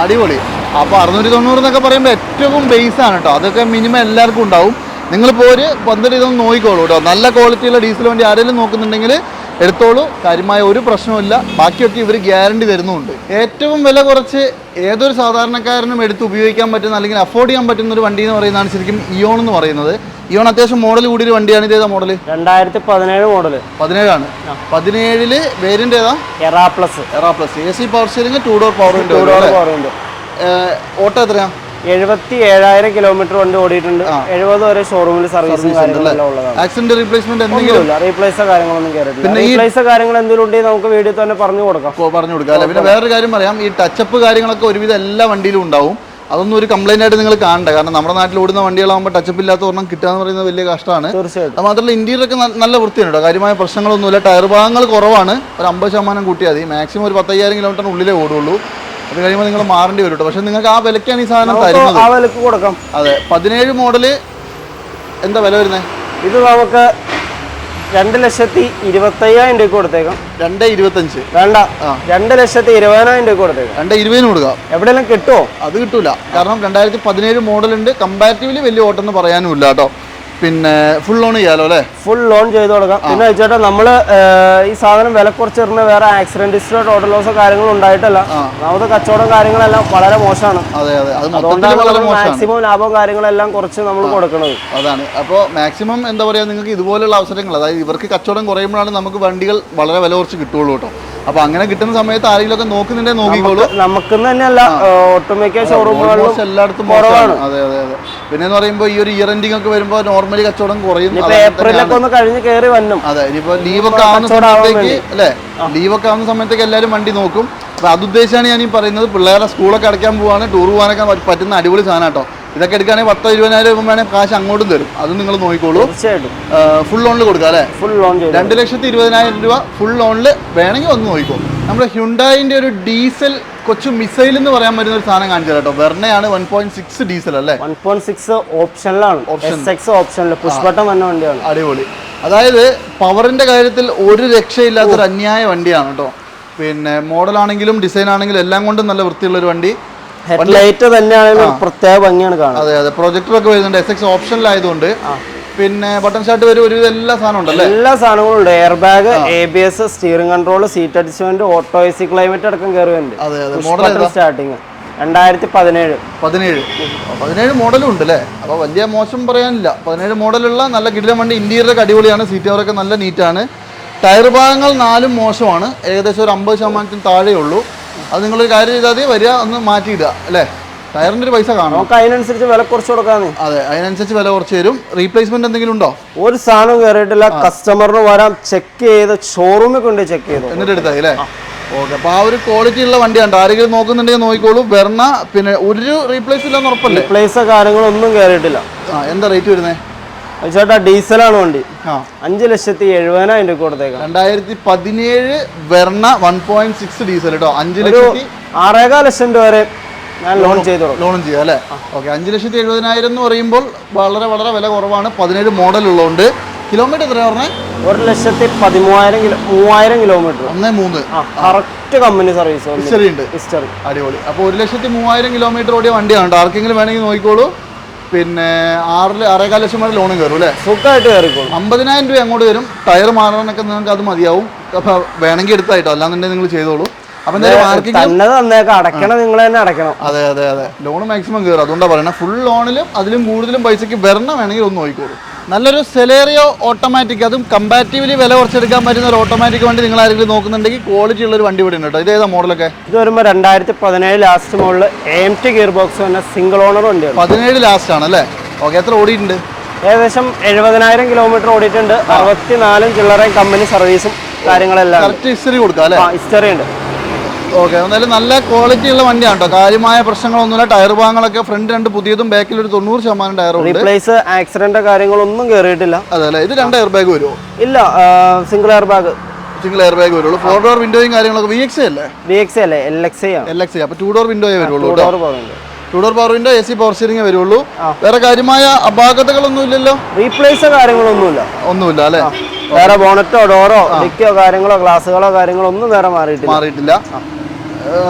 അടിപൊളി. അപ്പൊ അറുന്നൂറ്റി തൊണ്ണൂറ് എന്നൊക്കെ പറയുമ്പോൾ ഏറ്റവും ബേസ് ആണ് കേട്ടോ അതൊക്കെ മിനിമം എല്ലാവർക്കും ഉണ്ടാവും. നിങ്ങൾ ഒരു പന്ത്രണ്ട് ഇതൊന്ന് നോക്കിക്കോളൂ കേട്ടോ നല്ല ക്വാളിറ്റിയുള്ള ഡീസൽ വണ്ടി ആരെങ്കിലും നോക്കുന്നുണ്ടെങ്കിൽ എടുത്തോളൂ. കാര്യമായ ഒരു പ്രശ്നവുമില്ല. ബാക്കിയൊക്കെ ഇവർ ഗ്യാരണ്ടി തരുന്നുണ്ട്. ഏറ്റവും വില കുറച്ച് ഏതൊരു സാധാരണക്കാരനും എടുത്ത് ഉപയോഗിക്കാൻ പറ്റുന്ന അല്ലെങ്കിൽ അഫോർഡ് ചെയ്യാൻ പറ്റുന്ന ഒരു വണ്ടി എന്ന് പറയുന്നതാണ് ശരിക്കും ഇയോൺ എന്ന് പറയുന്നത്. ഇയോൺ അത്യാവശ്യം മോഡൽ കൂടിയൊരു വണ്ടിയാണ്. ഇതേതാ മോഡൽ രണ്ടായിരത്തി പതിനേഴ് മോഡൽ പതിനേഴാണ് പതിനേഴിൽ വേരിന്റെ ഏതാ? Era plus Era plus A C power steering two door power window കുറവുണ്ട് ഓട്ടോ എത്രയാ? എഴുപത്തി ഏഴായിരം കിലോമീറ്റർ വണ്ടി ഓടിയിട്ടുണ്ട്. എഴുപത് വരെ ഷോറൂമിൽ സർവീസും കാര്യങ്ങളെല്ലാം ഉള്ളതാണ്. ആക്സിഡന്റ് റീപ്ലേസ്മെന്റ് എന്തെങ്കിലും റീപ്ലേസോ കാര്യങ്ങളൊന്നും കയറിയിട്ടില്ല റീപ്ലേസോ കാര്യങ്ങൾ എന്തെങ്കിലും ഉണ്ടെങ്കിൽ നമുക്ക് വീഡിയോ തന്നെ പറഞ്ഞു കൊടുക്കാം. പറഞ്ഞു കൊടുക്കാം. അല്ലെ? പിന്നെ വേറൊരു കാര്യം പറയാം. ഈ ടച്ചപ്പ് കാര്യങ്ങളൊക്കെ ഒരുവിധം എല്ലാ വണ്ടിയിലും ഉണ്ടാവും. അതൊന്നും ഒരു കംപ്ലൈന്റ് ആയിട്ട് നിങ്ങൾ കാണണ്ട. കാരണം നമ്മുടെ നാട്ടിൽ ഓടുന്ന വണ്ടികളാകുമ്പോൾ ടച്ചപ്പ് ഇല്ലാത്ത ഒരെണ്ണം കിട്ടുക എന്ന് പറയുന്നത് വലിയ കഷ്ടമാണ്. തീർച്ചയായിട്ടും. അത് മാത്രമല്ല ഇന്റീരിയർ ഒക്കെ നല്ല വൃത്തിയാണ് കേട്ടോ. കാര്യമായ പ്രശ്നങ്ങളൊന്നുമില്ല. ടയർ ഭാഗങ്ങൾ കുറവാണ്. ഒരു അമ്പത് ശതമാനം കൂട്ടിയാൽ മതി. മാക്സിമം ഒരു പത്തയ്യായിരം കിലോമീറ്ററിന് ഉള്ളിലേ ഓടുള്ളൂ. അത് കഴിയുമ്പോൾ നിങ്ങൾ മാറേണ്ടി വരും കേട്ടോ പക്ഷെ നിങ്ങൾക്ക് ആ വിലക്കാണ് ഈ സാധനം തരുന്നത്. ആ വിലക്ക് കൊടുക്കാം. അതെ. പതിനേഴ് മോഡൽ എന്താ വില വരുന്നത് ഇത് നമുക്ക് രണ്ട് ലക്ഷത്തി ഇരുപത്തയ്യായിരം രൂപ കൊടുത്തേക്കാം. രണ്ട് ഇരുപത്തഞ്ച്. വേണ്ട. രണ്ട് ലക്ഷത്തി ഇരുപതിനായിരം രൂപ കൊടുത്തേക്കാം. രണ്ട് ഇരുപതിന് കൊടുക്കാം. എവിടെയെല്ലാം കിട്ടുമോ അത് കിട്ടൂല. കാരണം രണ്ടായിരത്തി പതിനേഴ് മോഡലുണ്ട്. കമ്പാരിറ്റീവ്ലി വലിയ ഓട്ടം എന്ന് പറയാനും ഇല്ല കേട്ടോ പിന്നെ ഫുൾ ഓൺ ചെയ്യാലോ അല്ലേ? ഫുൾ ഓൺ ചെയ്ത് കൊടുക്കാം പിന്നെ ചേട്ടാ നമ്മൾ ഈ സാധനം വില കുറച്ചിരുന്ന വേറെ ആക്സിഡന്റിസ്റ്റോ ടോട്ടൽ ലോസോ കാര്യങ്ങളും ഉണ്ടായിട്ടല്ല. നമുക്ക് കച്ചവടം കാര്യങ്ങളെല്ലാം വളരെ മോശമാണ്. അതെ അതെ. അതുകൊണ്ടാണ് നമ്മൾ മാക്സിമം ലാഭവും കാര്യങ്ങളെല്ലാം കുറച്ച് നമ്മൾ കൊടുക്കുന്നത്. അതാണ്. അപ്പോൾ മാക്സിമം എന്താ പറയുക നിങ്ങൾക്ക് ഇതുപോലുള്ള അവസരങ്ങൾ അതായത് ഇവർക്ക് കച്ചവടം കുറയുമ്പോഴാണ് നമുക്ക് വണ്ടികൾ വളരെ വില കുറച്ച് കിട്ടുള്ളൂ കേട്ടോ. അപ്പൊ അങ്ങനെ കിട്ടുന്ന സമയത്ത് ആരെങ്കിലുമൊക്കെ നോക്കുന്നുണ്ടെങ്കിൽ നോക്കിക്കോളൂ. നമുക്ക് തന്നെയല്ല ഒട്ടുമിക്ക ഷോറൂമുകളിലും എല്ലായിടത്തും അതെ അതെ അതെ. പിന്നെ എന്ന് പറയുമ്പോൾ ഈ ഒരു ഇയർ എൻഡിങ് ഒക്കെ വരുമ്പോൾ നോർമലി കച്ചവടം കുറയും. ഏപ്രിലൊക്കെ ഒന്ന് കഴിഞ്ഞ് കയറി വന്നും. അതെ ഇനിയിപ്പോ ലീവൊക്കെ ആവുന്ന സമയത്തേക്ക് അല്ലെ? സമയത്തേക്ക് അല്ലേ ലീവൊക്കെ ആവുന്ന സമയത്തേക്ക് എല്ലാവരും വണ്ടി നോക്കും. അപ്പൊ അതുദ്ദേശമാണ് ഞാൻ ഈ പറയുന്നത് പിള്ളേരെ സ്കൂളൊക്കെ അടയ്ക്കാൻ പോവാണ് ടൂർ പോകാനൊക്കെ പറ്റുന്ന അടിപൊളി സാധനം കേട്ടോ ഇതൊക്കെ എടുക്കുകയാണെങ്കിൽ പത്തോ ഇരുപതിനായിരം രൂപ വേണമെങ്കിൽ കാശ് അങ്ങോട്ടും തരും. അത് നിങ്ങൾ നോക്കിക്കോളൂ. തീർച്ചയായിട്ടും. ഫുൾ ലോണിൽ കൊടുക്കുക അല്ലേ? ഫുൾ ലോൺ രണ്ട് ലക്ഷത്തി ഇരുപതിനായിരം രൂപ ഫുൾ ലോണിൽ വേണമെങ്കിൽ ഒന്ന് നോക്കിക്കോ. നമ്മുടെ ഹ്യുണ്ടായിന്റെ ഒരു ഡീസൽ കൊച്ചു മിസൈൽ എന്ന് പറയാൻ പറ്റുന്ന ഒരു സാധനം കാണിച്ചു കേട്ടോ. വെർണയാണ് വൺ പോയിന്റ് സിക്സ് ഡീസൽ അല്ലേ? വൺ പോയിന്റ് സിക്സ് ഓപ്ഷനിലാണ് ഓപ്ഷനിൽ പുഷ്പട്ടം വന്ന വണ്ടിയാണ്. അടിപൊളി. അതായത് പവറിന്റെ കാര്യത്തിൽ ഒരു രക്ഷയില്ലാത്തൊരു അന്യായ വണ്ടിയാണ് കേട്ടോ. പിന്നെ മോഡലാണെങ്കിലും ഡിസൈൻ ആണെങ്കിലും എല്ലാം കൊണ്ടും നല്ല വൃത്തിയുള്ള ഒരു വണ്ടി. ഹെഡ്ലൈറ്റ് തന്നെയാണ് പ്രത്യേക ഭംഗിയാണ് കാണുന്നത്. അതെ അതെ. പ്രൊജക്ടറൊക്കെ വരുന്നുണ്ട്. എസ് എക്സ് ഓപ്ഷനിലായതുകൊണ്ട് പിന്നെ ബട്ടൺ ഷർട്ട് വരും ഒരു എല്ലാ സാധനവും ഉണ്ടല്ലേ എല്ലാ സാധനങ്ങളും ഉണ്ട് air bag A B S steering control seat adjustment auto AC C climate അടക്കം കയറി വരുന്നുണ്ട് അതെ. അതെ മോഡൽ ഏതാ? സ്റ്റാർട്ടിങ് രണ്ടായിരത്തി പതിനേഴ്. പതിനേഴ് പതിനേഴ് മോഡലും ഉണ്ട് അല്ലേ അപ്പോൾ വലിയ മോശം പറയാനില്ല. പതിനേഴ് മോഡലുള്ള നല്ല കിടിലം വണ്ടി ഇന്റീരിയറൊക്കെ അടിപൊളിയാണ്. സീറ്റ് കവറൊക്കെ നല്ല നീറ്റാണ് ടയർ ഭാഗങ്ങൾ നാലും മോശമാണ്. ഏകദേശം ഒരു അമ്പത് ശതമാനത്തിന് താഴെയുള്ളൂ. ഉള്ളൂ അത് നിങ്ങൾ ഒരു കാര്യം ചെയ്താൽ മതി വരിക ഒന്ന് മാറ്റിയിടുക അല്ലേ? ടയറിന്റെ ഒരു പൈസ കാണും നമുക്ക് അതിനനുസരിച്ച് വില കുറച്ച് കൊടുക്കാന്ന്. അതെ അതിനനുസരിച്ച് വില കുറച്ച് തരും. റീപ്ലേസ്മെന്റ് എന്തെങ്കിലും ഉണ്ടോ? ഒരു സാധനം കയറിയിട്ടില്ല കസ്റ്റമറിന് വരാം ചെക്ക് ചെയ്ത് ഷോറൂമിൽ കൊണ്ട് ചെക്ക് ചെയ്തു. എന്നിട്ട് എടുത്തായി അല്ലേ? ഓക്കെ അപ്പോൾ ആ ഒരു ക്വാളിറ്റി ഉള്ള വണ്ടിയാണ് ആരെങ്കിലും നോക്കുന്നുണ്ടെങ്കിൽ നോക്കിക്കോളൂ. വെർണ പിന്നെ ഒരു റീപ്ലേസ് ഇല്ലെന്ന് ഉറപ്പല്ലേ? റീപ്ലേസ് കാര്യങ്ങളൊന്നും കയറിയിട്ടില്ല ആ എന്താ റേറ്റ് വരുന്നത് ചേട്ടാ ഡീസലാണ് വണ്ടി. അഞ്ച് ലക്ഷത്തി എഴുപതിനായിരം രൂപ കൊടുത്തേക്കാം. രണ്ടായിരത്തി പതിനേഴ് Verna one point six diesel കേട്ടോ അഞ്ച് ലക്ഷത്തി ആറേകാൽ ലക്ഷം രൂപ വരെ ഞാൻ ലോൺ ചെയ്തോളൂ ലോൺ ലോണും ചെയ്യാം അല്ലേ? ഓക്കെ അഞ്ച് ലക്ഷത്തി എഴുപതിനായിരം എന്ന് പറയുമ്പോൾ വളരെ വളരെ വില കുറവാണ്. പതിനേഴ് മോഡൽ ഉള്ളതുകൊണ്ട്. കിലോമീറ്റർ എത്ര പറഞ്ഞത് ഒരു ലക്ഷത്തി പതിമൂവായിരം കിലോ മൂവായിരം കിലോമീറ്റർ ഒന്ന് മൂന്ന്. കറക്റ്റ് കമ്പനി സർവീസ് ഹിസ്റ്ററി ഉണ്ട്. ഹിസ്റ്ററി അടിപൊളി. അപ്പോൾ ഒരു ലക്ഷത്തി മൂവായിരം കിലോമീറ്റർ ഓടിയ വണ്ടിയാണ് ആർക്കെങ്കിലും വേണമെങ്കിൽ നോക്കിക്കോളൂ. പിന്നെ ആറിൽ ആറേകാൽ ലക്ഷം വരെ ലോണും കയറും അല്ലേ? സുഖമായിട്ട് കയറിക്കോളും. അമ്പതിനായിരം രൂപ അങ്ങോട്ട് വരും. ടയർ മാറാനൊക്കെ നിങ്ങൾക്ക് അത് മതിയാവും. അപ്പോൾ വേണമെങ്കിൽ എടുത്തായിട്ടോ? അല്ലാന്നുണ്ടെങ്കിൽ നിങ്ങൾ ചെയ്തോളൂ. അപ്പം നിങ്ങൾ തന്നെ അടക്കണം അതെ അതെ അതെ. ലോൺ മാക്സിമം കയറും. അതുകൊണ്ടാണ് പറയുന്നത് ഫുൾ ലോണിലും അതിലും കൂടുതലും പൈസയ്ക്ക് വരണം വേണമെങ്കിൽ ഒന്ന് നോക്കിക്കോളൂ. നല്ലൊരു സെലേറിയോ ഓട്ടോമാറ്റിക് അതും കമ്പാരിറ്റീവ്ലി വില കുറച്ചെടുക്കാൻ പറ്റുന്ന ഒരു ഓട്ടോമാറ്റിക് വണ്ടി നിങ്ങൾ ആരെങ്കിലും നോക്കുന്നുണ്ടെങ്കിൽ ക്വാളിറ്റി ഉള്ള ഒരു വണ്ടി ഇവിടെ ഉണ്ട് കേട്ടോ. ഇത് ഏതാ മോഡലൊക്കെ? ഇത് വരുമ്പോൾ രണ്ടായിരത്തി പതിനേഴ് last model M T gear box തന്നെ സിംഗിൾ ഓണർ വണ്ടി പതിനേഴ് ലാസ്റ്റ് ആണ് അല്ലേ? ഓക്കെ എത്ര ഓടിയിട്ടുണ്ട്? ഏകദേശം എഴുപതിനായിരം കിലോമീറ്റർ ഓടിയിട്ടുണ്ട്. അറുപത്തിനാലും ചില്ലറയും കമ്പനി സർവീസും കാര്യങ്ങളെല്ലാം. ഹിസ്റ്ററി കൊടുക്കാം അല്ലേ? ഹിസ്റ്ററി ഉണ്ട്. ഓക്കെ എന്തായാലും നല്ല ക്വാളിറ്റി ഉള്ള വണ്ടിയാണ് കേട്ടോ കാര്യമായ പ്രശ്നങ്ങളൊന്നുമില്ല. ടയർ ഭാഗങ്ങളൊക്കെ ഫ്രണ്ട് രണ്ട് പുതിയതും ബാക്കിൽ ഒരു തൊണ്ണൂറ് ശതമാനം ടയർ റീപ്ലേസ് ആക്സിഡന്റ് കാര്യങ്ങളൊന്നും കേറിയിട്ടില്ല. അതെ അല്ലേ? ഇത് രണ്ട് എയർ ബാഗ് വരുമോ ഇല്ല single air bag single air bag വരുള്ളൂ ഫോർ ഡോർ വിൻഡോയും കാര്യങ്ങളൊക്കെ വി എക്സ് അല്ലേ? ബി എക്സ് അല്ലേ? എൽ എക്സ് എൽ എക്സ് അപ്പോൾ ടു ഡോർ വിൻഡോയെ വരുള്ളൂ two door power window A C power steering വരുള്ളൂ. വേറെ കാര്യമായ അപാകതകളൊന്നും ഇല്ലല്ലോ? റീപ്ലേസ് കാര്യങ്ങളൊന്നുമില്ല. ഒന്നുമില്ല അല്ലേ? വേറെ ബോണറ്റോ ഡോറോ ഡിക്കോ കാര്യങ്ങളോ ഗ്ലാസ്സുകളോ കാര്യങ്ങളോ ഒന്നും നേരെ മാറിയിട്ടില്ല. മാറിയിട്ടില്ല.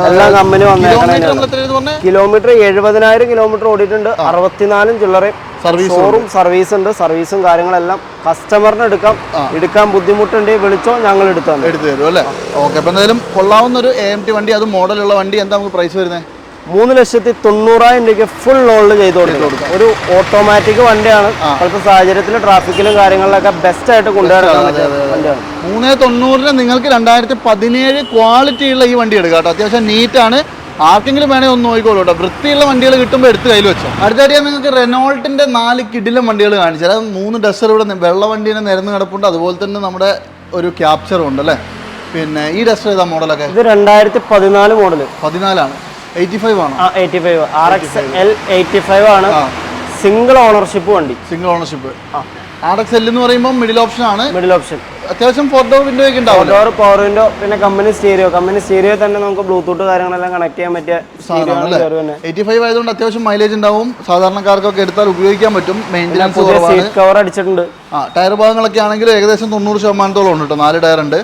എല്ലാം കമ്പനി വന്നേക്കണേ കിലോമീറ്റർ എഴുപതിനായിരം കിലോമീറ്റർ ഓടിയിട്ടുണ്ട്. അറുപത്തിനാലും ചില്ലറയും. സർവീസ് ഷോറും സർവീസ് ഉണ്ട്. സർവീസും കാര്യങ്ങളെല്ലാം കസ്റ്റമറിന് എടുക്കാം. എടുക്കാൻ ബുദ്ധിമുട്ടുണ്ട് വിളിച്ചോ ഞങ്ങൾ എടുത്തു എടുത്തു തരും അല്ലേ? ഓക്കെ അപ്പൊ എന്തായാലും കൊള്ളാവുന്ന ഒരു എ എം ടി വണ്ടി അത് മോഡലുള്ള വണ്ടി എന്താ നമുക്ക് പ്രൈസ് വരുന്നത് മൂന്ന് ലക്ഷത്തി തൊണ്ണൂറായിരം രൂപയ്ക്ക് ഫുൾ ലോണിൽ ചെയ്ത് കൊടുക്കും. ഒരു ഓട്ടോമാറ്റിക് വണ്ടിയാണ്. ഇപ്പോഴത്തെ സാഹചര്യത്തിൽ ട്രാഫിക്കിലും കാര്യങ്ങളിലൊക്കെ ബെസ്റ്റ് ആയിട്ട് കൊണ്ടുവരാൻ വണ്ടിയാണ്. മൂന്ന് തൊണ്ണൂറിന് നിങ്ങൾക്ക് രണ്ടായിരത്തി പതിനേഴ് ക്വാളിറ്റി ഉള്ള ഈ വണ്ടി എടുക്കാം കേട്ടോ. അത്യാവശ്യം നീറ്റാണ് ആർക്കെങ്കിലും വേണമെങ്കിൽ ഒന്ന് നോക്കിക്കോളൂ കേട്ടോ. വൃത്തിയുള്ള വണ്ടികൾ കിട്ടുമ്പോൾ എടുത്ത് കയ്യിൽ വെച്ചോ. അടുത്തായിട്ട് നിങ്ങൾക്ക് റെനോൾട്ടിന്റെ നാല് കിടിലം വണ്ടികൾ കാണിച്ചു അതായത് മൂന്ന് ഡസ്റ്റർ ഇവിടെ വെള്ള വണ്ടീനെ നിരന്ന് കിടപ്പുണ്ട്. അതുപോലെ തന്നെ നമ്മുടെ ഒരു ക്യാപ്ചറും ഉണ്ട് അല്ലേ പിന്നെ ഈ ഡസ്റ്റർ ഏതാ മോഡലൊക്കെ ഇത് രണ്ടായിരത്തി പതിനാല് മോഡൽ പതിനാലാണ്. ആണ്. സിംഗിൾ ഓണർഷിപ്പ് വണ്ടി. Single ownership R X L എന്ന് പറയുമ്പോൾ മിഡിൽ ഓപ്ഷൻ ആണ്. മിഡിൽ ഓപ്ഷൻ അത്യാവശ്യം ഫോർ ഡോർ വിൻഡോ ഒക്കെ ഉണ്ടാവും ഡോർ പവർ വിൻഡോ പിന്നെ കമ്പനി സ്റ്റീരിയോ കമ്പനി സ്റ്റീരിയോ തന്നെ നമുക്ക് ബ്ലൂടൂത്ത് കാര്യങ്ങളെല്ലാം കണക്ട് ചെയ്യാൻ പറ്റിയ എയ്റ്റി ഫൈവ് ആയതുകൊണ്ട് അത്യാവശ്യം മൈലേജ് ഉണ്ടാവും. സാധാരണക്കാർക്കൊക്കെ എടുത്താൽ ഉപയോഗിക്കാൻ പറ്റും. മെയിന്റെനൻസ് കവർ അടിച്ചിട്ടുണ്ട്. ആ ടയർ ഭാഗങ്ങളൊക്കെ ആണെങ്കിൽ ഏകദേശം തൊണ്ണൂറ് ശതമാനത്തോളം ഉണ്ട് കേട്ടോ നാല് ടയർ ഉണ്ട്.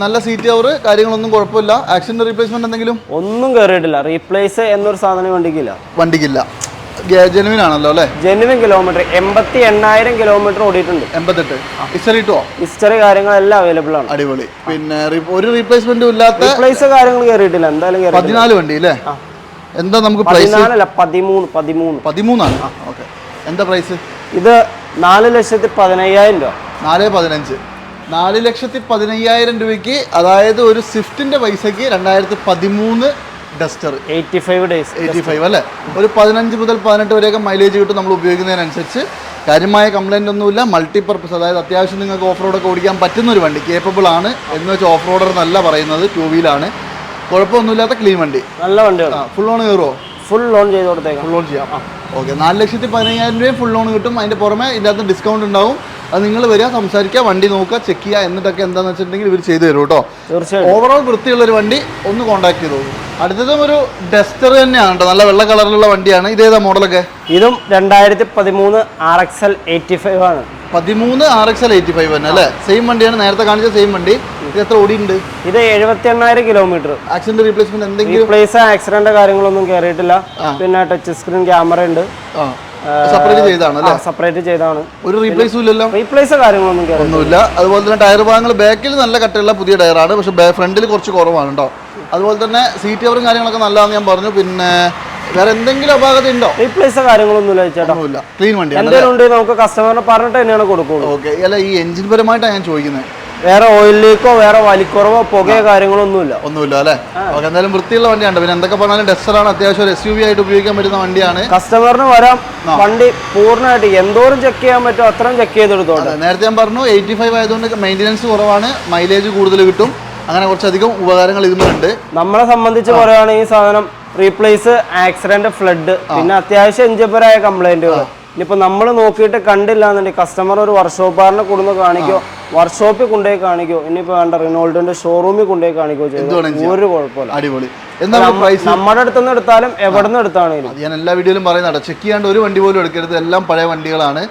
നല്ല സീറ്റ് കവർ കാര്യങ്ങളൊന്നും കുഴപ്പമില്ല. ആക്സിഡന്റ് റീപ്ലേസ്മെന്റ് എന്തെങ്കിലും? ഒന്നും കയറിയിട്ടില്ല റീപ്ലേസ് എന്നൊരു സാധനം വണ്ടിക്കില്ല. വണ്ടിക്കില്ല. ജെനുവിൻ ആണല്ലോ അല്ലേ? ജെനുവിൻ കിലോമീറ്റർ എൺപത്തി എണ്ണായിരം കിലോമീറ്റർ ഓടിയിട്ടുണ്ട്. എൺപത്തെട്ട്. ഹിസ്റ്ററി ഇട്ടോ ഹിസ്റ്ററി കാര്യങ്ങളെല്ലാം അവൈലബിൾ ആണ്. അടിപൊളി. പിന്നെ ഒരു റീപ്ലേസ്മെന്റും ഇല്ലാത്ത റീപ്ലേസ് കാര്യങ്ങൾ കയറിയിട്ടില്ല എന്തായാലും പതിനാല് വണ്ടി അല്ലേ? എന്താ നമുക്ക് പതിനാലല്ല പതിമൂന്ന് പതിമൂന്ന്. പതിമൂന്നാണ്? ഓക്കെ എന്താ പ്രൈസ് ഇത് നാല് ലക്ഷത്തി പതിനയ്യായിരം രൂപ. നാല് പതിനഞ്ച്. നാല് ലക്ഷത്തി പതിനയ്യായിരം രൂപയ്ക്ക് അതായത് ഒരു സ്വിഫ്റ്റിന്റെ പൈസയ്ക്ക് രണ്ടായിരത്തി പതിമൂന്ന് Duster. Eighty five days eighty five അല്ലേ? ഒരു പതിനഞ്ച് മുതൽ പതിനെട്ട് വരെയൊക്കെ മൈലേജ് കിട്ടും നമ്മൾ ഉപയോഗിക്കുന്നതിനനുസരിച്ച്. കാര്യമായ കംപ്ലൈന്റ് ഒന്നുമില്ല. മൾട്ടി പർപ്പസ് അതായത് അത്യാവശ്യം നിങ്ങൾക്ക് ഓഫ് റോഡൊക്കെ ഓടിക്കാൻ പറ്റുന്ന ഒരു വണ്ടി. കേപ്പബിൾ ആണ് എന്ന് വെച്ചാൽ ഓഫ് റോഡർ എന്നല്ല പറയുന്നത്. ടൂ വീലാണ് കുഴപ്പമൊന്നുമില്ലാത്ത ക്ലീൻ വണ്ടി. നല്ല വണ്ടി ആ ഫുൾ ഓൺ കയറുമോ ഫുൾ ലോൺ ചെയ്ത് കൊടുത്തേക്കാം. ഫുൾ ഓൺ ചെയ്യാം. ഓക്കെ നാല് ലക്ഷത്തി പതിനയ്യായിരം രൂപയും ഫുൾ ലോൺ കിട്ടും. അതിന്റെ പുറമെ ഇതിനകത്ത് ഡിസ്കൗണ്ട് ഉണ്ടാവും. അത് നിങ്ങൾ വരിക സംസാരിക്കുക വണ്ടി നോക്കുക ചെക്ക് ചെയ്യുക എന്നിട്ടൊക്കെ എന്താണെന്ന് വെച്ചിട്ടുണ്ടെങ്കിൽ ഇവർ ചെയ്തു തരും കേട്ടോ. ഓവറോൾ വൃത്തിയുള്ള ഒരു വണ്ടി ഒന്ന് കോൺടാക്ട് ചെയ്തോളൂ അടുത്തതും ഒരു ഡസ്റ്റർ തന്നെയാണ് കേട്ടോ. നല്ല വെള്ള കളറിലുള്ള വണ്ടിയാണ്. ഇതേതാ മോഡലൊക്കെ ഇതും രണ്ടായിരത്തി പതിമൂന്ന് R X L eighty five ആണ്. പതിമൂന്ന് R X L eighty five തന്നെ അല്ലേ? സെയിം വണ്ടിയാണ്. നേരത്തെ കാണിച്ച സെയിം വണ്ടി. ഇത് എത്ര ഓടിയുണ്ട് ഇത് എഴുപത്തി എണ്ണായിരം കിലോമീറ്റർ. ആക്സിഡന്റ് റീപ്ലേസ്മെന്റ് എന്തെങ്കിലും? റീപ്ലേസ് ആക്സിഡന്റ് കാര്യങ്ങളൊന്നും കയറിയിട്ടില്ല പിന്നെ ടച്ച് സ്ക്രീൻ ക്യാമറ ഉണ്ട്. സെപ്പറേറ്റ് ചെയ്താണ് സെപ്പറേറ്റ് ചെയ്താണ് ഒരു റീപ്ലേസും ഇല്ലല്ലോ റീപ്ലേസ് കാര്യങ്ങളൊന്നും ഒന്നുമില്ല. അതുപോലെ തന്നെ ടയർ ഭാഗങ്ങൾ ബാക്കിൽ നല്ല കട്ടയുള്ള പുതിയ ടയറാണ് പക്ഷെ ഫ്രണ്ടിൽ കുറച്ച് കുറവാണ് കേട്ടോ. അതുപോലെ തന്നെ സീറ്റ് കവറും കാര്യങ്ങളൊക്കെ നല്ലതാണെന്ന് ഞാൻ പറഞ്ഞു. പിന്നെ വേറെ എന്തെങ്കിലും അപാകത ഉണ്ടോ? റീപ്ലേസ് കാര്യങ്ങളൊന്നുമില്ല ചേട്ടാ. ക്ലീൻ വണ്ടി എന്തെങ്കിലും നമുക്ക് കസ്റ്റമറിനെ പറഞ്ഞിട്ട് തന്നെയാണ് കൊടുക്കുള്ളൂ. ഓക്കെ അല്ല ഈ എഞ്ചിൻ പരമായിട്ടാണ് ഞാൻ ചോദിക്കുന്നത്. വേറെ ഓയിൽ ലീക്കോ വേറെ വലിക്കുറവോ പുകയോ കാര്യങ്ങളൊന്നുമില്ല. ഒന്നുമില്ല അല്ലേ? ഓക്കെ എന്തായാലും വൃത്തിയുള്ള വണ്ടിയാണ്. പിന്നെ എന്തൊക്കെ പറഞ്ഞാലും ഡെസ്റ്ററാണ് അത്യാവശ്യം ഒരു എസ് യു വി ആയിട്ട് ഉപയോഗിക്കാൻ പറ്റുന്ന വണ്ടിയാണ്. കസ്റ്റമറിന് വരാം. വണ്ടി പൂർണമായിട്ട് എന്തോരം ചെക്ക് ചെയ്യാൻ പറ്റുമോ അത്രയും ചെക്ക് ചെയ്തെടുത്തോട്ടെ. നേരത്തെ ഞാൻ പറഞ്ഞു എയ്റ്റി ഫൈവ് ആയതുകൊണ്ട് മെയിന്റെനൻസ് കുറവാണ്. മൈലേജ് കൂടുതൽ കിട്ടും. അങ്ങനെ കുറച്ചധികം ഉപകാരങ്ങൾ ഇതിനുണ്ട്. നമ്മളെ സംബന്ധിച്ച് പറയുകയാണെങ്കിൽ ഈ സാധനം റീപ്ലേസ് ആക്സിഡന്റ് ഫ്ലഡ് പിന്നെ അത്യാവശ്യം എഞ്ചിപ്പരായ കംപ്ലൈന്റുകൾ ഇനിയിപ്പോ നമ്മൾ നോക്കിയിട്ട് കണ്ടില്ല എന്നുണ്ടെങ്കിൽ കസ്റ്റമർ ഒരു വർക്ക്ഷോപ്പുകാരനെ കൊടുന്ന് കാണിക്കോ വർക്ക്ഷോപ്പിൽ കൊണ്ടുപോയി കാണിക്കോ ഇനിയിപ്പോ വേണ്ട റിനോൾഡിന്റെ ഷോറൂമിൽ കൊണ്ടുപോയി കാണിക്കോ ചെയ്തു. ഒരു കുഴപ്പമില്ല. അടിപൊളി. നമ്മുടെ അടുത്തുനിന്ന് എടുത്താലും എവിടെ നിന്ന് എടുത്താണെങ്കിലും ഞാൻ എല്ലാ വീഡിയോയിലും പറയുന്നതാണ്. ചെക്ക് ചെയ്യാണ്ട് ഒരു വണ്ടി പോലും എടുക്കരുത്. എല്ലാം പഴയ വണ്ടികളാണ്.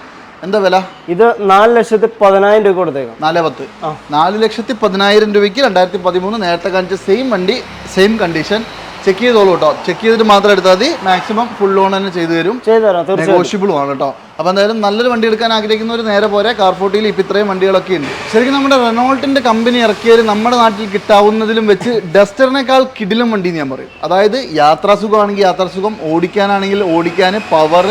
എന്താ വില? ഇത് നാല് ലക്ഷത്തി പതിനായിരം രൂപ കൊടുത്തേക്കാം. നാല് പത്ത്. നാല് ലക്ഷത്തി പതിനായിരം രൂപയ്ക്ക് രണ്ടായിരത്തി പതിമൂന്ന് നേരത്തെ കാണിച്ച സെയിം വണ്ടി സെയിം കണ്ടീഷൻ ചെക്ക് ചെയ്തോളൂ കേട്ടോ ചെക്ക് ചെയ്തിട്ട് മാത്രം എടുത്താൽ മതി. മാക്സിമം ഫുൾ ലോൺ തന്നെ ചെയ്തു തരും. നെഗോഷ്യബിളും ആണ് കേട്ടോ അപ്പോൾ എന്തായാലും നല്ലൊരു വണ്ടി എടുക്കാൻ ആഗ്രഹിക്കുന്ന ഒരു നേരെ പോരെ. കാർഫോട്ടിയിൽ ഇപ്പം ഇത്രയും വണ്ടികളൊക്കെ ഉണ്ട്. ശരിക്കും നമ്മുടെ റെനോൾട്ടിന്റെ കമ്പനി ഇറക്കിയതിൽ നമ്മുടെ നാട്ടിൽ കിട്ടാവുന്നതിലും വെച്ച് ഡസ്റ്ററിനേക്കാൾ കിടിലും വണ്ടി എന്ന് ഞാൻ പറയും. അതായത് യാത്രാസുഖമാണെങ്കിൽ യാത്രാസുഖം ഓടിക്കാനാണെങ്കിൽ ഓടിക്കാൻ പവർ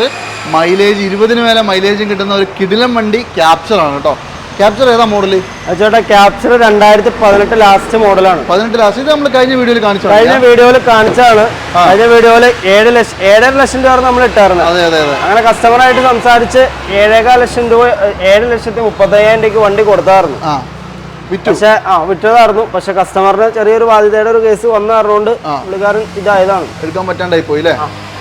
മൈലേജ് ഇരുപതിന് മേലെ മൈലേജും കിട്ടുന്ന ഒരു കിടിലം വണ്ടി ക്യാപ്ചർ ആണ് കേട്ടോ ക്യാപ്ചർ ഏതാ മോഡൽ ചേട്ടാ ക്യാപ്ചർ രണ്ടായിരത്തി പതിനെട്ട് ലാസ്റ്റ് മോഡലാണ് പതിനെട്ട് ലാസ്റ്റ് ഇത് നമ്മൾ കഴിഞ്ഞ വീഡിയോയിൽ കാണിച്ചു കഴിഞ്ഞ വീഡിയോയിൽ കാണിച്ചാണ് കഴിഞ്ഞ വീഡിയോയിൽ ഏഴ് ലക്ഷം ഏഴര ലക്ഷം രൂപ നമ്മൾ ഇട്ടായിരുന്നു അതെ അതെ അതെ. അങ്ങനെ കസ്റ്റമറായിട്ട് സംസാരിച്ച് ഏഴേകാൽ ലക്ഷം രൂപ ഏഴ് ലക്ഷത്തി മുപ്പത്തയ്യായിരം രൂപയ്ക്ക് വണ്ടി കൊടുത്തായിരുന്നു. പക്ഷേ ആ വിറ്റതായിരുന്നു. പക്ഷെ കസ്റ്റമറിന് ചെറിയൊരു ബാധ്യതയുടെ ഒരു കേസ് വന്നു പറഞ്ഞുകൊണ്ട് പുള്ളിക്കാരൻ ഇതായതാണ്. എടുക്കാൻ പറ്റാണ്ടായി പോയി അല്ലേ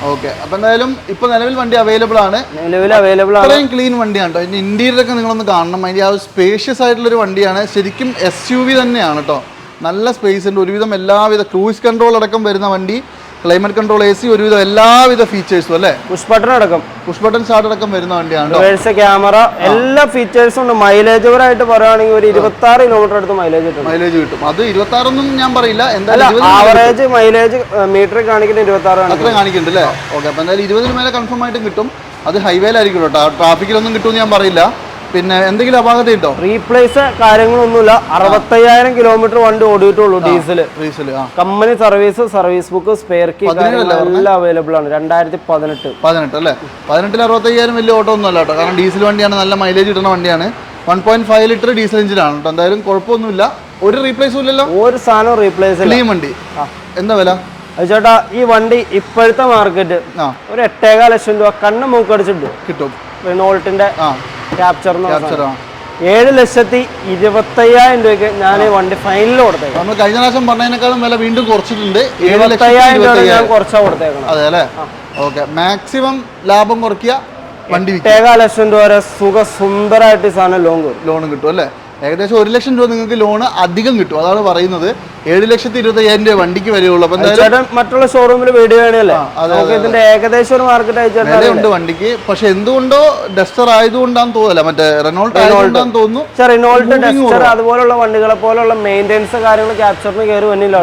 ഓക്കെ അപ്പൊ എന്തായാലും ഇപ്പൊ നിലവിൽ വണ്ടി അവൈലബിൾ ആണ്. നിലവിൽ അവൈലബിൾ ആണ്. അത്രയും ക്ലീൻ വണ്ടിയാണ് കേട്ടോ ഇതിന്റെ ഇന്റീരിയർ ഒക്കെ നിങ്ങളൊന്ന് കാണണം. അതിന്റെ ആ സ്പേഷ്യസ് ആയിട്ടുള്ള ഒരു വണ്ടിയാണ്. ശരിക്കും എസ് യു വി തന്നെയാണ് കേട്ടോ നല്ല സ്പേസ് ഉണ്ട്. ഒരുവിധം എല്ലാവിധ ക്രൂസ് കൺട്രോൾ അടക്കം വരുന്ന വണ്ടി. ക്ലൈമറ്റ് കൺട്രോൾ എ സി ഒരുവിധം എല്ലാവിധ ഫീച്ചേഴ്സും അല്ലേ? പുഷ് ബട്ടൺ അടക്കം. പുഷ് ബട്ടൺ സ്റ്റാർട്ട് അടക്കം വരുന്ന വണ്ടിയാണ് ക്യാമറ എല്ലാ ഫീച്ചേഴ്സും ഉണ്ട്. മൈലേജ് പരമായിട്ട് പറയുകയാണെങ്കിൽ ഒരു ഇരുപത്തി ആറ് കിലോമീറ്റർ അടുത്ത് മൈലേജ് കിട്ടും. മൈലേജ് കിട്ടും. അത് ഇരുപത്തി ആറൊന്നും ഞാൻ പറയില്ല. എന്തായാലും ആവറേജ് മൈലേജ് മീറ്റർ കാണിക്കുന്ന ഇരുപത്തി ആറ് അത്ര കാണിക്കുന്നുണ്ട് അല്ലേ? ഓക്കെ അപ്പോൾ എന്തായാലും ഇരുപതിന് മേലെ കൺഫേം ആയിട്ടും കിട്ടും. അത് ഹൈവേയിലായിരിക്കും കേട്ടോ ട്രാഫിക്കിലൊന്നും കിട്ടുമെന്ന് ഞാൻ പറയില്ല. പിന്നെ എന്തെങ്കിലും അപാകത ഉണ്ടോ? റീപ്ലേസ് കാര്യങ്ങളൊന്നുമില്ല. അറുപത്തയ്യായിരം കിലോമീറ്റർ വണ്ടി ഓടിയിട്ടുള്ളൂ ഡീസൽ റീസൽ ആ. Company service service book spare key എല്ലാം അവൈലബിൾ ആണ്. രണ്ടായിരത്തി പതിനെട്ട്. പതിനെട്ട് അല്ലേ? പതിനെട്ടിൽ അറുപത്തയ്യായിരം വലിയ ഓട്ടോ ഒന്നും അല്ല കേട്ടോ. കാരണം ഡീസൽ വണ്ടിയാണ് നല്ല മൈലേജ് കിട്ടുന്ന വണ്ടിയാണ്. One point five litre diesel എഞ്ചിനാണ് കേട്ടോ. എന്തായാലും കുഴപ്പമൊന്നുമില്ല. ഒരു റീപ്ലേസും ഇല്ലല്ലോ. ഒരു സാധനം റീപ്ലേസ് ഇല്ല. ക്ലീൻ വണ്ടി. എന്താ വില? ചേട്ടാ ഈ വണ്ടി ഇപ്പോഴത്തെ മാർക്കറ്റ് ഒരു എട്ടേകാൽ ലക്ഷം രൂപ കണ്ണ് മൂക്കടിച്ചിട്ട് കിട്ടും. റിനോൾട്ടിന്റെ ക്യാപ്ചർ ഏഴ് ലക്ഷത്തി ഇരുപത്തയ്യായിരം രൂപയ്ക്ക് ഞാൻ വണ്ടി ഫൈനൽ കൊടുത്തേക്കാം നമ്മൾ കഴിഞ്ഞ പ്രാവശ്യം പറഞ്ഞതിനേക്കാളും വില വീണ്ടും കുറച്ചിട്ടുണ്ട്. ഇരുപത്തയ്യായിരം രൂപ ഞാൻ കുറച്ചാ കൊടുത്തേക്കണം. അതെ അല്ലേ? ഓക്കെ. മാക്സിമം ലാഭം കുറയ്ക്കുക വണ്ടി ലക്ഷം രൂപ വരെ സുഖ സുന്ദരമായിട്ട് ഈ സാധനം ലോൺ കിട്ടും. ലോൺ കിട്ടും അല്ലേ? ഏകദേശം ഒരു ലക്ഷം രൂപ നിങ്ങൾക്ക് ലോൺ അധികം കിട്ടും. അതാണ് പറയുന്നത്. ഏഴ് ലക്ഷത്തി ഇരുപത്തി അയ്യായിരം രൂപ വണ്ടിക്ക് വരെയുള്ളൂ അപ്പൊ എന്തായാലും ചേട്ടൻ മറ്റുള്ള ഷോറൂമിൽ വീഡിയോ ഇതിന്റെ ഏകദേശം ഒരു മാർക്കറ്റ് വിലയുണ്ട് വണ്ടിക്ക്. പക്ഷെ എന്തുകൊണ്ടോ ഡസ്റ്റർ ആയതുകൊണ്ടാന്ന് തോന്നില്ല. മറ്റേ റെനോൾട്ട് ആയതുകൊണ്ടാന്ന് തോന്നുന്നു. റെനോൾട്ട് ഡസ്റ്റർ അതുപോലുള്ള വണ്ടികളെ പോലുള്ള മെയിന്റെനൻസ് കാര്യങ്ങൾ ക്യാപ്ചറിന് കയറി വന്നില്ല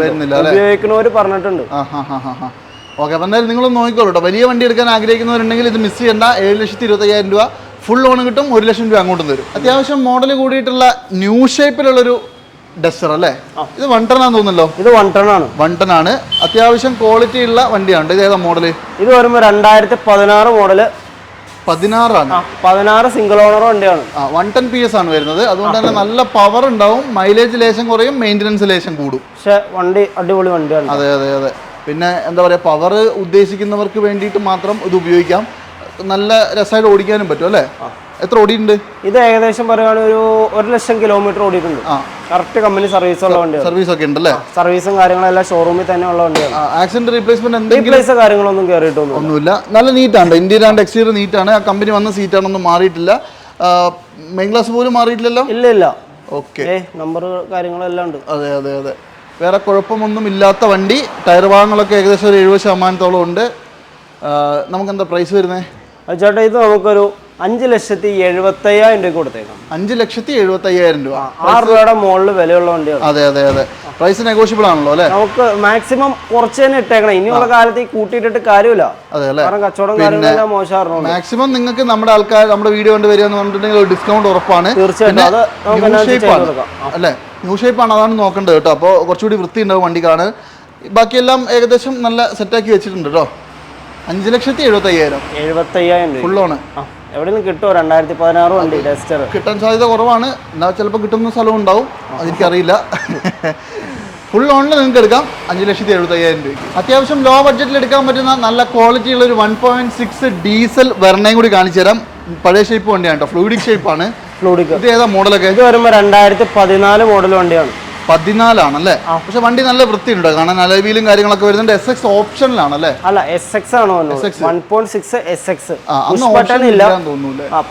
ഉപയോഗിക്കുന്നവർ പറഞ്ഞിട്ടുണ്ട്. ഓക്കെ അപ്പം എന്തായാലും നിങ്ങളൊന്ന് നോക്കിക്കോളൂ കേട്ടോ വലിയ വണ്ടി എടുക്കാൻ ആഗ്രഹിക്കുന്നവരുണ്ടെങ്കിൽ ഇത് മിസ് ചെയ്യേണ്ട. ഏഴ് ലക്ഷത്തി ഇരുപത്തയ്യായിരം രൂപ ഫുൾ ലോൺ കിട്ടും ഒരു ലക്ഷം രൂപ അങ്ങോട്ടും തരും. അത്യാവശ്യം മോഡൽ കൂടിയിട്ടുള്ള ന്യൂ ഷേപ്പിലുള്ളൊരു ഡസ്റ്റർ അല്ലേ? ഇത് വൺ ടൺ ആണെന്ന് തോന്നുന്നല്ലോ ഇത് വൺ ടൺ ആണ്. വൺ ടൺ ആണ്. അത്യാവശ്യം ക്വാളിറ്റി ഉള്ള വണ്ടിയാണ്. ഇത് ഏതാ മോഡൽ ഇത് വരുമ്പോൾ രണ്ടായിരത്തി പതിനാറ് മോഡൽ പതിനാറാണ് പതിനാറ് സിംഗിൾ ഓണർ വണ്ടിയാണ്. വൺ ടെൻ പി എസ് ആണ് വരുന്നത്. അതുകൊണ്ട് തന്നെ നല്ല പവർ ഉണ്ടാവും. മൈലേജ് ലേശം കുറയും മെയിന്റനൻസ് ലേശം കൂടും. പക്ഷെ വണ്ടി അടിപൊളി വണ്ടിയാണ്. അതെ അതെ അതെ. പിന്നെ എന്താ പറയുക പവർ ഉദ്ദേശിക്കുന്നവർക്ക് വേണ്ടിയിട്ട് മാത്രം ഇത് ഉപയോഗിക്കാം. നല്ല രസമായിട്ട് ഓടിക്കാനും പറ്റും അല്ലേ? എത്ര ഓടിയിട്ടുണ്ട്? ഇത് ഏകദേശം പറയുകയാണെങ്കിൽ ഒരു ഒരു ലക്ഷം കിലോമീറ്റർ ഓടിയിട്ടുണ്ട്. കറക്റ്റ് കമ്പനി സർവീസ് ഉള്ള വണ്ടിയാണ്. സർവീസ് ഒക്കെ ഉണ്ടല്ലേ? സർവീസും കാര്യങ്ങളെല്ലാം ഷോറൂമിൽ തന്നെ ഉള്ള വണ്ടിയാണ്. ആക്സിഡന്റ് റീപ്ലേസ്മെന്റ് എന്തെങ്കിലും റീപ്ലേസ് കാര്യങ്ങളൊന്നും കയറിയിട്ടൊന്നും ഒന്നുമില്ല. നല്ല നീറ്റാണ് ഇന്ത്യൻ ആൻഡ് എക്സ്റ്റീരിയർ നീറ്റാണ്. ആ കമ്പനി വന്ന സീറ്റാണൊന്നും മാറിയിട്ടില്ല. മെയിൻ ക്ലാസ് പോലും മാറിയിട്ടില്ലല്ലോ? ഇല്ല ഇല്ല. ഓക്കെ നമ്പർ കാര്യങ്ങളെല്ലാം ഉണ്ട്. അതെ അതെ അതെ. വേറെ കുഴപ്പമൊന്നും ഇല്ലാത്ത വണ്ടി. ടയർ ഭാഗങ്ങളൊക്കെ ഏകദേശം ഒരു എഴുപത് ശതമാനത്തോളം ഉണ്ട്. നമുക്ക് എന്താ പ്രൈസ് വരുന്നത് അത് ചേട്ടാ ഇത് നമുക്കൊരു അഞ്ച് ലക്ഷത്തി എഴുപത്തയ്യായിരം രൂപ കൊടുത്തേക്കാം. അഞ്ച് ലക്ഷത്തി എഴുപത്തി അയ്യായിരം രൂപ ആറ് രൂപയുടെ മുകളിൽ വിലയുള്ള വണ്ടിയാണ് അതെ അതെ അതെ. പ്രൈസ് നെഗോഷ്യബിൾ ആണല്ലോ അല്ലെ? നമുക്ക് മാക്സിമം കുറച്ച് തന്നെ ഇട്ടേക്കണം. ഇനിയുള്ള കാലത്ത് ഈ കൂട്ടിയിട്ടിട്ട് കാര്യമില്ല. അതെ അല്ലേ? കാരണം കച്ചവടം കാര്യങ്ങളെല്ലാം മോശമായിരുന്നു മാക്സിമം നിങ്ങൾക്ക് നമ്മുടെ ആൾക്കാർ നമ്മുടെ വീഡിയോ കണ്ട് വരിക എന്ന് പറഞ്ഞിട്ടുണ്ടെങ്കിൽ ഒരു ഡിസ്കൗണ്ട് ഉറപ്പാണ്. തീർച്ചയായിട്ടും. അല്ലെ? ന്യൂ ഷേപ്പാണ് അതാണ് നോക്കേണ്ടത് കേട്ടോ. അപ്പോൾ കുറച്ചുകൂടി വൃത്തി ഉണ്ടാവും വണ്ടിക്കാണ്. ബാക്കിയെല്ലാം ഏകദേശം നല്ല സെറ്റാക്കി വെച്ചിട്ടുണ്ട് കേട്ടോ. അഞ്ച് ലക്ഷത്തി എഴുപത്തയ്യായിരം. രൂപ. ഫുള്ളോണ്. ആ എവിടെ നിന്ന് കിട്ടുമോ? രണ്ടായിരത്തി പതിനാറ് വണ്ടി ഡസ്റ്റർ കിട്ടാൻ സാധ്യത കുറവാണ്. എന്നാൽ ചിലപ്പോൾ കിട്ടുന്ന സ്ഥലം ഉണ്ടാവും. അതെനിക്കറിയില്ല. ഫുൾ ഓണിൽ നിങ്ങൾക്ക് എടുക്കാം. അഞ്ച് ലക്ഷത്തി എഴുപത്തി അയ്യായിരം രൂപയ്ക്ക്. അത്യാവശ്യം ലോ ബഡ്ജറ്റിൽ എടുക്കാൻ പറ്റുന്ന നല്ല ക്വാളിറ്റി ഉള്ള ഒരു വൺ പോയിന്റ് സിക്സ് ഡീസൽ വെർണയും കൂടി കാണിച്ചു തരാം. പഴയ ഷേപ്പ് വണ്ടിയാണ് കേട്ടോ ഫ്ലൂയിഡിക് ഷേപ്പാണ് ഫ്ലൂയിഡിക് ഇത് ഏതാ മോഡലൊക്കെ ഇത് വരുമ്പോൾ രണ്ടായിരത്തി പതിനാല് മോഡൽ വണ്ടിയാണ്. പതിനാലാണല്ലേ? പക്ഷെ വണ്ടി നല്ല വൃത്തി വൃത്തിയുണ്ട്. കാണാൻ അലവീലും കാര്യങ്ങളൊക്കെ വരുന്നുണ്ട്. എസ് എക്സ് ഓപ്ഷനിലാണല്ലേ അല്ല എസ് എക്സ് ആണോ വന്നത് one point six S X push button ഇല്ല.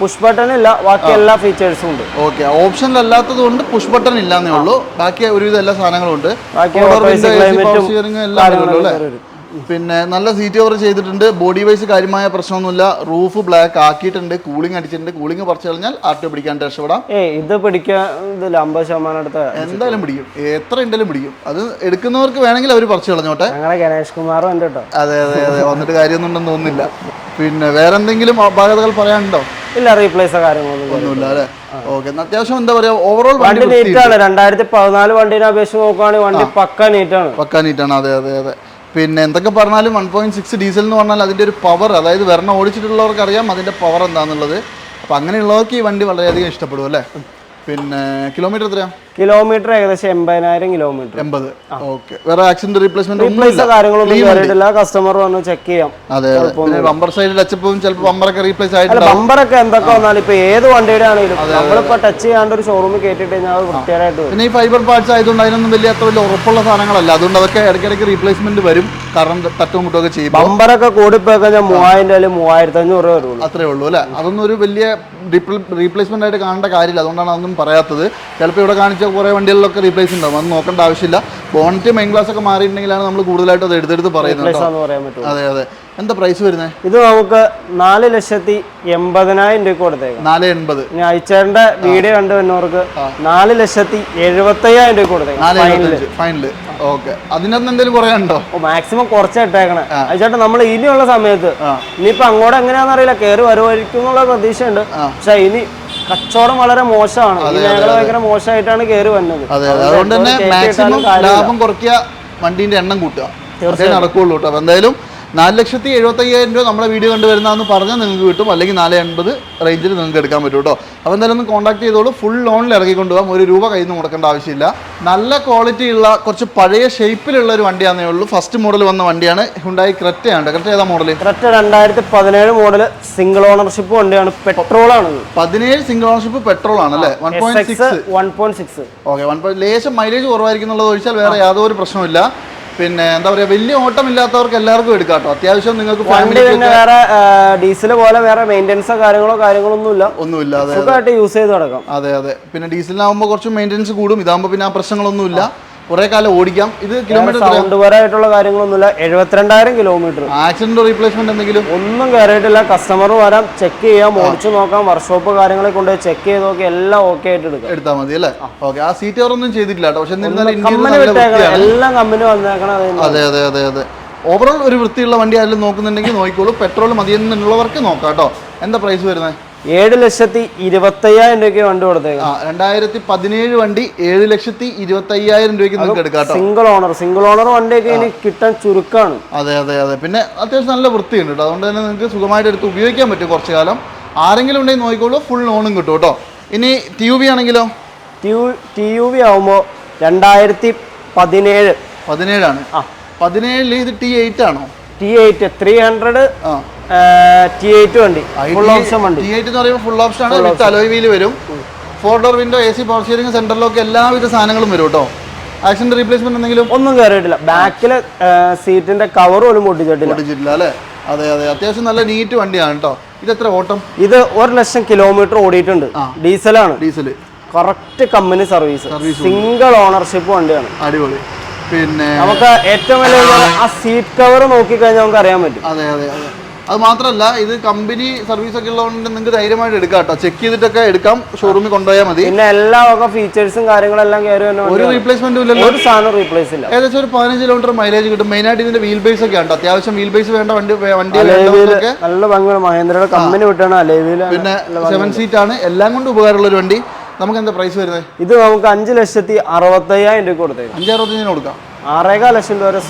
പുഷ് ബട്ടൺ ഇല്ല. ബാക്കി എല്ലാ ഫീച്ചേഴ്സും ഉണ്ട്. ഓക്കെ ഓപ്ഷനിലല്ലാത്തത് കൊണ്ട് പുഷ് ബട്ടൺ ഇല്ലാന്നേ ഉള്ളൂ. ബാക്കി ഒരുവിധം എല്ലാ സാധനങ്ങളും ഉണ്ട്. പിന്നെ നല്ല സീറ്റ് കവർ ചെയ്തിട്ടുണ്ട്. ബോഡി വൈസ് കാര്യമായ പ്രശ്നമൊന്നുമില്ല. റൂഫ് ബ്ലാക്ക് ആക്കിയിട്ടുണ്ട്. കൂളിംഗ് അടിച്ചിട്ടുണ്ട്. കൂളിംഗ് പറിച്ചു കഴിഞ്ഞാൽ ആട്ടോ പിടിക്കാൻ രക്ഷപ്പെടാം. ഇത് പിടിക്കാൻ അമ്പത് ശതമാനം അടുത്ത എന്തായാലും പിടിക്കും. എത്ര ഉണ്ടെങ്കിലും പിടിക്കും. അത് എടുക്കുന്നവർക്ക് വേണമെങ്കിൽ അവർ പറിച്ചു കളഞ്ഞോട്ടെ. ഞങ്ങളെ ഗണേഷ് കുമാറും ഉണ്ട് കേട്ടോ. അതെ അതെ അതെ. വന്നിട്ട് കാര്യമൊന്നും ഉണ്ടെന്ന് തോന്നുന്നില്ല. പിന്നെ വേറെ എന്തെങ്കിലും അപാകതകൾ പറയാനുണ്ടോ? ഇല്ല റീപ്ലേസോ കാര്യങ്ങളൊന്നും. ഒന്നുമില്ല അല്ലേ? ഓക്കെ അത്യാവശ്യം എന്താ പറയാ ഓവറോൾ വണ്ടി നീറ്റാണ് രണ്ടായിരത്തി പതിനാല് വണ്ടിനെ അപേക്ഷിച്ച് നോക്കുവാണെങ്കിൽ വണ്ടി പക്ക നീറ്റാണ് പക്കാ നീറ്റാണ് അതെ അതെ അതെ. പിന്നെ എന്തൊക്കെ പറഞ്ഞാലും വൺ പോയിന്റ് സിക്സ് ഡീസൽ എന്ന് പറഞ്ഞാൽ അതിന്റെ ഒരു പവർ അതായത് വെറുതെ ഓടിച്ചിട്ടുള്ളവർക്ക് അറിയാം അതിന്റെ പവർ എന്താണെന്നുള്ളത് അപ്പോൾ അങ്ങനെയുള്ളവർക്ക് ഈ വണ്ടി വളരെയധികം ഇഷ്ടപ്പെടും അല്ലേ? പിന്നെ കിലോമീറ്റർ എത്രയാ? കിലോമീറ്റർ ഏകദേശം എൺപതിനായിരം കിലോമീറ്റർ എൺപത്. ഓക്കെ വേറെ ആക്സിഡന്റ് റീപ്ലേസ്മെന്റ് റീപ്ലേസോ കാര്യങ്ങളൊന്നും കയറിയിട്ടില്ല കസ്റ്റമർ വന്ന് ചെക്ക് ചെയ്യാം. അതെ ബമ്പർ സൈഡ് ടച്ചപ്പും ചിലപ്പോൾ ബമ്പറൊക്കെ റീപ്ലേസ് ആയിട്ട് ബമ്പറൊക്കെ എന്തൊക്കെ വന്നാലും ഇപ്പൊ ഏത് വണ്ടിയുടെ ആണെങ്കിലും നമ്മളിപ്പോ ടച്ച് ചെയ്യാണ്ട് ഒരു ഷോറൂമിൽ കേട്ടിട്ട് കഴിഞ്ഞാൽ വൃത്തിയായിട്ട് പിന്നെ ഈ ഫൈബർ പാർട്സ് ആയതുകൊണ്ട് അതിനൊന്നും വലിയ അത്ര വലിയ ഉറപ്പുള്ള സാധനങ്ങളല്ല. അതുകൊണ്ട് അതൊക്കെ ഇടയ്ക്കിടയ്ക്ക് റീപ്ലേസ്മെന്റ് വരും. കാരണം തട്ടും മുട്ടൊക്കെ ചെയ്യും ബമ്പറൊക്കെ കൂടിപ്പോയി കഴിഞ്ഞാൽ മൂവായിരം രൂപ മൂവായിരത്തി അഞ്ഞൂറ് രൂപ വരുള്ളൂ. അത്രേ ഉള്ളൂ അല്ലേ? അതൊന്നും ഒരു വലിയ റീപ്ലേസ്മെന്റ് ആയിട്ട് കാണേണ്ട കാര്യമില്ല. അതുകൊണ്ടാണ് അതൊന്നും പറയാത്തത്. ചിലപ്പോൾ ഇവിടെ കാണിച്ച കുറേ വണ്ടികളിലൊക്കെ റീപ്ലേസ് ഉണ്ടാവും. അത് നോക്കേണ്ട ആവശ്യമില്ല. ബോണറ്റ് മെയിൻ ഗ്ലാസ് ഒക്കെ മാറിയിട്ടുണ്ടെങ്കിലാണ് നമ്മൾ കൂടുതലായിട്ട് അത് എടുത്തെടുത്ത് പറയുന്നത് അതെ അതെ. എന്താ പ്രൈസ് വരുന്നത് ഇത് നമുക്ക് നാല് ലക്ഷത്തി എൺപതിനായിരം രൂപ കൊടുത്തേക്കാം. നാല് എൺപത്. ഞാൻ അയച്ചേട്ടന്റെ വീഡിയോ കണ്ടു വരുന്നവർക്ക് നാല് ലക്ഷത്തി എഴുപത്തയ്യായിരം രൂപ കൊടുത്തേക്കാം. ഫൈനൽ ഓക്കെ അതിനകത്ത് എന്തെങ്കിലും കുറയാനുണ്ടോ മാക്സിമം കുറച്ച് ഇട്ടേക്കണേ. അയച്ചേട്ടാ നമ്മൾ ഇനിയുള്ള സമയത്ത്. ഇനിയിപ്പോ അങ്ങോട്ട് എങ്ങനെയാണെന്ന് അറിയില്ല. കയറി വരുമായിരിക്കും എന്നുള്ള പ്രതീക്ഷയുണ്ട് പക്ഷെ ഇനി കച്ചവടം വളരെ മോശമാണ്. ഈ മേഖല ഭയങ്കര മോശമായിട്ടാണ് കയറി വന്നത്. അതെ അതെ. അതുകൊണ്ട് തന്നെ മാക്സിമം ലാഭം കുറയ്ക്കുക വണ്ടീന്റെ എണ്ണം കൂട്ടുക. അതേ നടക്കുള്ളൂ കേട്ടോ. എന്തായാലും നാല് ലക്ഷത്തി എഴുപത്തയ്യായിരം രൂപ നമ്മുടെ വീഡിയോ കണ്ടുവരുന്നതെന്ന് പറഞ്ഞാൽ നിങ്ങൾക്ക് കിട്ടും. അല്ലെങ്കിൽ നാല് എൺപത് റേഞ്ചിൽ നിങ്ങൾക്ക് എടുക്കാൻ പറ്റും കേട്ടോ. അപ്പോൾ എന്തായാലും ഒന്ന് കോൺടാക്ട് ചെയ്തോളൂ. ഫുൾ ലോണിൽ ഇറക്കിക്കൊണ്ട് പോകാം ഒരു രൂപ കയ്യിൽ നിന്ന് മുടക്കേണ്ട ആവശ്യമില്ല. നല്ല ക്വാളിറ്റി ഉള്ള കുറച്ച് പഴയ ഷേപ്പിലുള്ള ഒരു വണ്ടിയാണെന്നേ ഉള്ളൂ. ഫസ്റ്റ് മോഡൽ വന്ന വണ്ടിയാണ്. ഹുണ്ടായി ക്രെറ്റയാണ് ക്രെറ്റ ഏതാ മോഡൽ കറക്റ്റ് രണ്ടായിരത്തി പതിനേഴ് മോഡൽ സിംഗിൾ ഓണർഷിപ്പ് വണ്ടിയാണ്. പെട്രോൾ ആണ് പതിനേഴ് സിംഗിൾ ഓണർഷിപ്പ് പെട്രോൾ ആണ് അല്ലേ? One point six one point six okay one point ലേശം മൈലേജ് കുറവായിരിക്കും എന്നുള്ളത് ഒഴിച്ചാൽ വേറെ യാതൊരു പ്രശ്നമില്ല പിന്നെ എന്താ പറയാ വലിയ ഓട്ടമില്ലാത്തവർക്ക് എല്ലാവർക്കും എടുക്കാം കേട്ടോ അത്യാവശ്യം നിങ്ങൾക്ക് വണ്ടി ഫാമിലി പിന്നെ വേറെ ഡീസൽ പോലെ വേറെ മെയിന്റെനൻസോ കാര്യങ്ങളോ കാര്യങ്ങളൊന്നുമില്ല. ഒന്നുമില്ല അതെ യൂസ് ചെയ്ത് നടക്കാം. അതെ അതെ. പിന്നെ ഡീസലിനാകുമ്പോൾ കുറച്ച് മെയിന്റെനൻസ് കൂടും. ഇതാകുമ്പോൾ പിന്നെ ആ പ്രശ്നങ്ങളൊന്നുമില്ല. കുറേ കാലം ഓടിക്കാം. ഇത് കിലോമീറ്റർ സൗണ്ട് പരമായിട്ടുള്ള കാര്യങ്ങളൊന്നുമില്ല. എഴുപത്തിരണ്ടായിരം കിലോമീറ്റർ ആക്സിഡന്റ് റീപ്ലേസ്മെന്റ് എന്തെങ്കിലും? ഒന്നും കയറിയിട്ടില്ല കസ്റ്റമർ വരാം. ചെക്ക് ചെയ്യാം. ഓടിച്ചു നോക്കാം. വർക്ക്ഷോപ്പ് കാര്യങ്ങളെ കൊണ്ടുപോയി ചെക്ക് ചെയ്ത് നോക്കി എല്ലാം ഓക്കെ ആയിട്ട് എടുക്കാം. എടുത്താൽ മതി അല്ലേ? ഓക്കെ ആ സീറ്റ് കവർ ഒന്നും ചെയ്തിട്ടില്ല പക്ഷെ കമ്പനി വിട്ടേക്കണം. എല്ലാം കമ്പനി വന്നേക്കണം അത് അതെ അതെ അതെ അതെ. ഓവറോൾ ഒരു വൃത്തിയുള്ള വണ്ടി ആയാലും നോക്കുന്നുണ്ടെങ്കിൽ നോക്കിക്കോളൂ. പെട്രോൾ മതിയെന്നുള്ളവർക്ക് നോക്കാം കേട്ടോ. എന്താ പ്രൈസ് വരുന്നത്? ഏഴ് ലക്ഷത്തി ഇരുപത്തയ്യായിരം രൂപയ്ക്ക് വണ്ടി കൊടുത്തേക്കാം. ആ രണ്ടായിരത്തി പതിനേഴ് വണ്ടി ഏഴ് ലക്ഷത്തി ഇരുപത്തയ്യായിരം രൂപയ്ക്ക് നിങ്ങൾക്ക് എടുക്കാം സിംഗിൾ ഓണർ സിംഗിൾ ഓണർ വണ്ടിയൊക്കെ ഇനി കിട്ടാൻ ചുരുക്കാണ്. അതെ അതെ അതെ. പിന്നെ അത്യാവശ്യം നല്ല വൃത്തിയുണ്ട് കേട്ടോ. അതുകൊണ്ട് തന്നെ നിങ്ങൾക്ക് സുഖമായിട്ട് എടുത്ത് ഉപയോഗിക്കാൻ പറ്റും കുറച്ച് കാലം. ആരെങ്കിലും ഉണ്ടെങ്കിൽ നോക്കിക്കോളൂ ഫുൾ ലോണും കിട്ടും കേട്ടോ. ഇനി ടി യു ബി ആണെങ്കിലോ? ടി യു വി ആവുമ്പോൾ രണ്ടായിരത്തി പതിനേഴ്. പതിനേഴാണ്. ആ. പതിനേഴിൽ ഇത് ടി എയ്റ്റ് ആണോ? ടി എയ്റ്റ് ത്രീ ഹൺഡ്രഡ് ആ. ടി എയ്റ്റ് വണ്ടി. ഫുൾ ഓപ്ഷൻ വണ്ടി. ടി എയ്റ്റ് എന്ന് പറയുമ്പോൾ ഫുൾ ഓപ്ഷൻ ആണ്. വിത്ത് അലോയ് വീൽ വരും. Four door window A C power steering സെന്ററിലൊക്കെ എല്ലാവിധ സാധനങ്ങളും വരും കേട്ടോ ആക്സിഡന്റ് റീപ്ലേസ്മെന്റ് എന്തെങ്കിലും? ഒന്നും കയറിയിട്ടില്ല ബാക്കിലെ സീറ്റിന്റെ കവർ പോലും പൊട്ടിച്ചിട്ടില്ല. ഓടിച്ചിട്ടില്ല അല്ലേ? അതെ അതെ. അത്യാവശ്യം നല്ല നീറ്റ് വണ്ടിയാണ് കേട്ടോ ഇത് എത്ര ഓട്ടം? ഇത് ഒരു ലക്ഷം കിലോമീറ്റർ ഓടിയിട്ടുണ്ട്. ഡീസലാണ്. Diesel correct company service single ownership വണ്ടിയാണ്. അടിപൊളി. പിന്നെ നമുക്ക് ഏറ്റവും വലിയ ആ സീറ്റ് കവർ നോക്കിക്കഴിഞ്ഞാൽ നമുക്ക് അറിയാൻ പറ്റും. അതെ അതെ അതെ. അത് മാത്രമല്ല ഇത് കമ്പനി സർവീസ് ഒക്കെ ഉള്ളതുകൊണ്ട് നിങ്ങൾക്ക് ധൈര്യമായിട്ട് എടുക്കാം കേട്ടോ. ചെക്ക് ചെയ്തിട്ടൊക്കെ എടുക്കാം. ഷോറൂമിൽ കൊണ്ടുപോയാൽ മതി. പിന്നെ എല്ലാ ഒക്കെ ഫീച്ചേഴ്സും കാര്യങ്ങളെല്ലാം കയറി ഒരു റീപ്ലേസ്മെന്റും ഇല്ലല്ലോ. ഒരു സാധനം റീപ്ലേസ് ഇല്ല. ഏകദേശം ഒരു പതിനഞ്ച് കിലോമീറ്റർ മൈലേജ് കിട്ടും. മെയിൻ ആയിട്ട് ഇതിന്റെ വീൽ ബേസ് ഒക്കെ ഉണ്ട് അത്യാവശ്യം വീൽ ബേസ് വേണ്ട വണ്ടി വണ്ടി നല്ല ഭംഗിയാണ് മഹേന്ദ്രയുടെ കമ്പനി വിട്ടാണ് പിന്നെ സെവൻ സീറ്റ് ആണ്. എല്ലാം കൊണ്ടും ഉപകാരമുള്ള ഒരു വണ്ടി. നമുക്ക് എന്താ പ്രൈസ് വരുന്നത് ഇത് നമുക്ക് അഞ്ച് ലക്ഷത്തി അറുപത്തയ്യായിരം രൂപ കൊടുത്തേക്കും. അഞ്ചാറുപത്തഞ്ചിന് കൊടുക്കാം. ആറേകാൽ ലക്ഷം രൂപ വരെ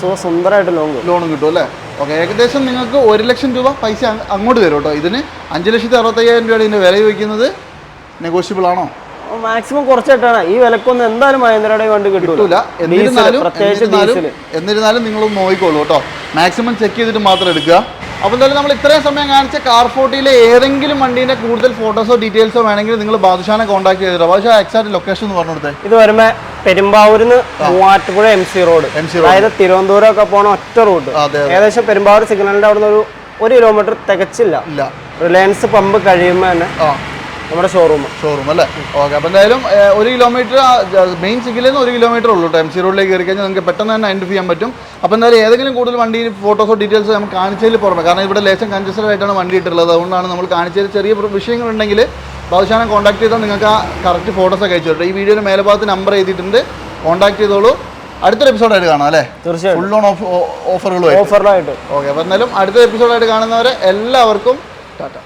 ലോൺ കൊടുക്കും ലോണും കിട്ടും അല്ലേ? ഓക്കെ ഏകദേശം നിങ്ങൾക്ക് ഒരു ലക്ഷം രൂപ പൈസ അങ്ങോട്ട് തരും കേട്ടോ. ഇതിന് അഞ്ച് ലക്ഷത്തി അറുപത്തയ്യായിരം രൂപയാണ് ഇതിന്റെ വില ചോദിക്കുന്നത്. നെഗോഷ്യബിൾ ആണോ? മാക്സിമം കുറച്ചിട്ടാണ് ഈ വിലക്കൊന്നും എന്തായാലും മഹേന്ദ്രയുടെ വണ്ടി കിട്ടൂല. എന്നിരുന്നാലും എന്നിരുന്നാലും നിങ്ങളൊന്ന് നോക്കിക്കോളൂ കേട്ടോ. മാക്സിമം ചെക്ക് ചെയ്തിട്ട് മാത്രം എടുക്കുക. അപ്പോൾ എന്തായാലും നമ്മൾ ഇത്രയും സമയം കാണിച്ച കാർ ഫോർട്ടിയിലെ ഏതെങ്കിലും വണ്ടീന്റെ കൂടുതൽ ഫോട്ടോസോ ഡീറ്റെയിൽസോ വേണമെങ്കിൽ നിങ്ങൾ ബാദുഷാനെ കോൺടാക്ട് ചെയ്തിട്ടോ? ബാദുഷാ എക്സാക്ട് ലൊക്കേഷൻ എന്ന് പറഞ്ഞു കൊടുത്തേ ഇത് വരുമ്പോൾ പെരുമ്പാവൂരിന്ന് Muvattupuzha M C road M C അതായത് തിരുവനന്തപുരം ഒക്കെ പോണ ഒറ്റ റൂട്ട് ഏകദേശം പെരുമ്പാവൂർ സിഗ്നലിന്റെ അവിടെ നിന്ന് ഒരു ഒരു കിലോമീറ്റർ തികച്ചില്ല. റിലയൻസ് പമ്പ് കഴിയുമ്പോൾ തന്നെ നമ്മുടെ ഷോറൂം ഷോറൂം അല്ലേ? ഓക്കെ അപ്പോൾ എന്തായാലും ഒരു കിലോമീറ്റർ മെയിൻ സിഗ്നലിൽ നിന്ന് ഒരു കിലോമീറ്റർ ഉള്ളൂ കേട്ടോ എം സി റോഡിലേക്ക് കയറി കഴിഞ്ഞാൽ നിങ്ങൾക്ക് പെട്ടെന്ന് തന്നെ ഐഡന്റിഫൈ ചെയ്യാൻ പറ്റും. അപ്പോൾ എന്തായാലും ഏതെങ്കിലും കൂടുതൽ വണ്ടി ഫോട്ടോസോ ഡീറ്റെയിൽസോ നമുക്ക് കാണിച്ചതിൽ പുറമെ കാരണം ഇവിടെ ലേശം കൺജസ്റ്റഡ് ആയിട്ടാണ് വണ്ടി ഇട്ടുള്ളത് അതുകൊണ്ടാണ് നമ്മൾ കാണിച്ചതിൽ ചെറിയ വിഷയങ്ങളുണ്ടെങ്കിൽ ബാദുഷാനെ കോൺടാക്ട് ചെയ്താൽ നിങ്ങൾക്ക് ആ കറക്റ്റ് ഫോട്ടോസ് ഒക്കെ അയച്ചു തരും. ഈ വീഡിയോയുടെ മേലഭാഗത്ത് നമ്പർ എഴുതിയിട്ടുണ്ട്. കോൺടാക്ട് ചെയ്തോളൂ. അടുത്തൊരു എപ്പിസോഡായിട്ട് കാണാം അല്ലേ? തീർച്ചയായും ഫുൾ ഓൺ ഓഫറുകളും ഓഫറിലായിട്ട് ഓക്കെ അപ്പോൾ എന്തായാലും അടുത്ത എപ്പിസോഡായിട്ട് കാണുന്നവരെ എല്ലാവർക്കും ടാറ്റ.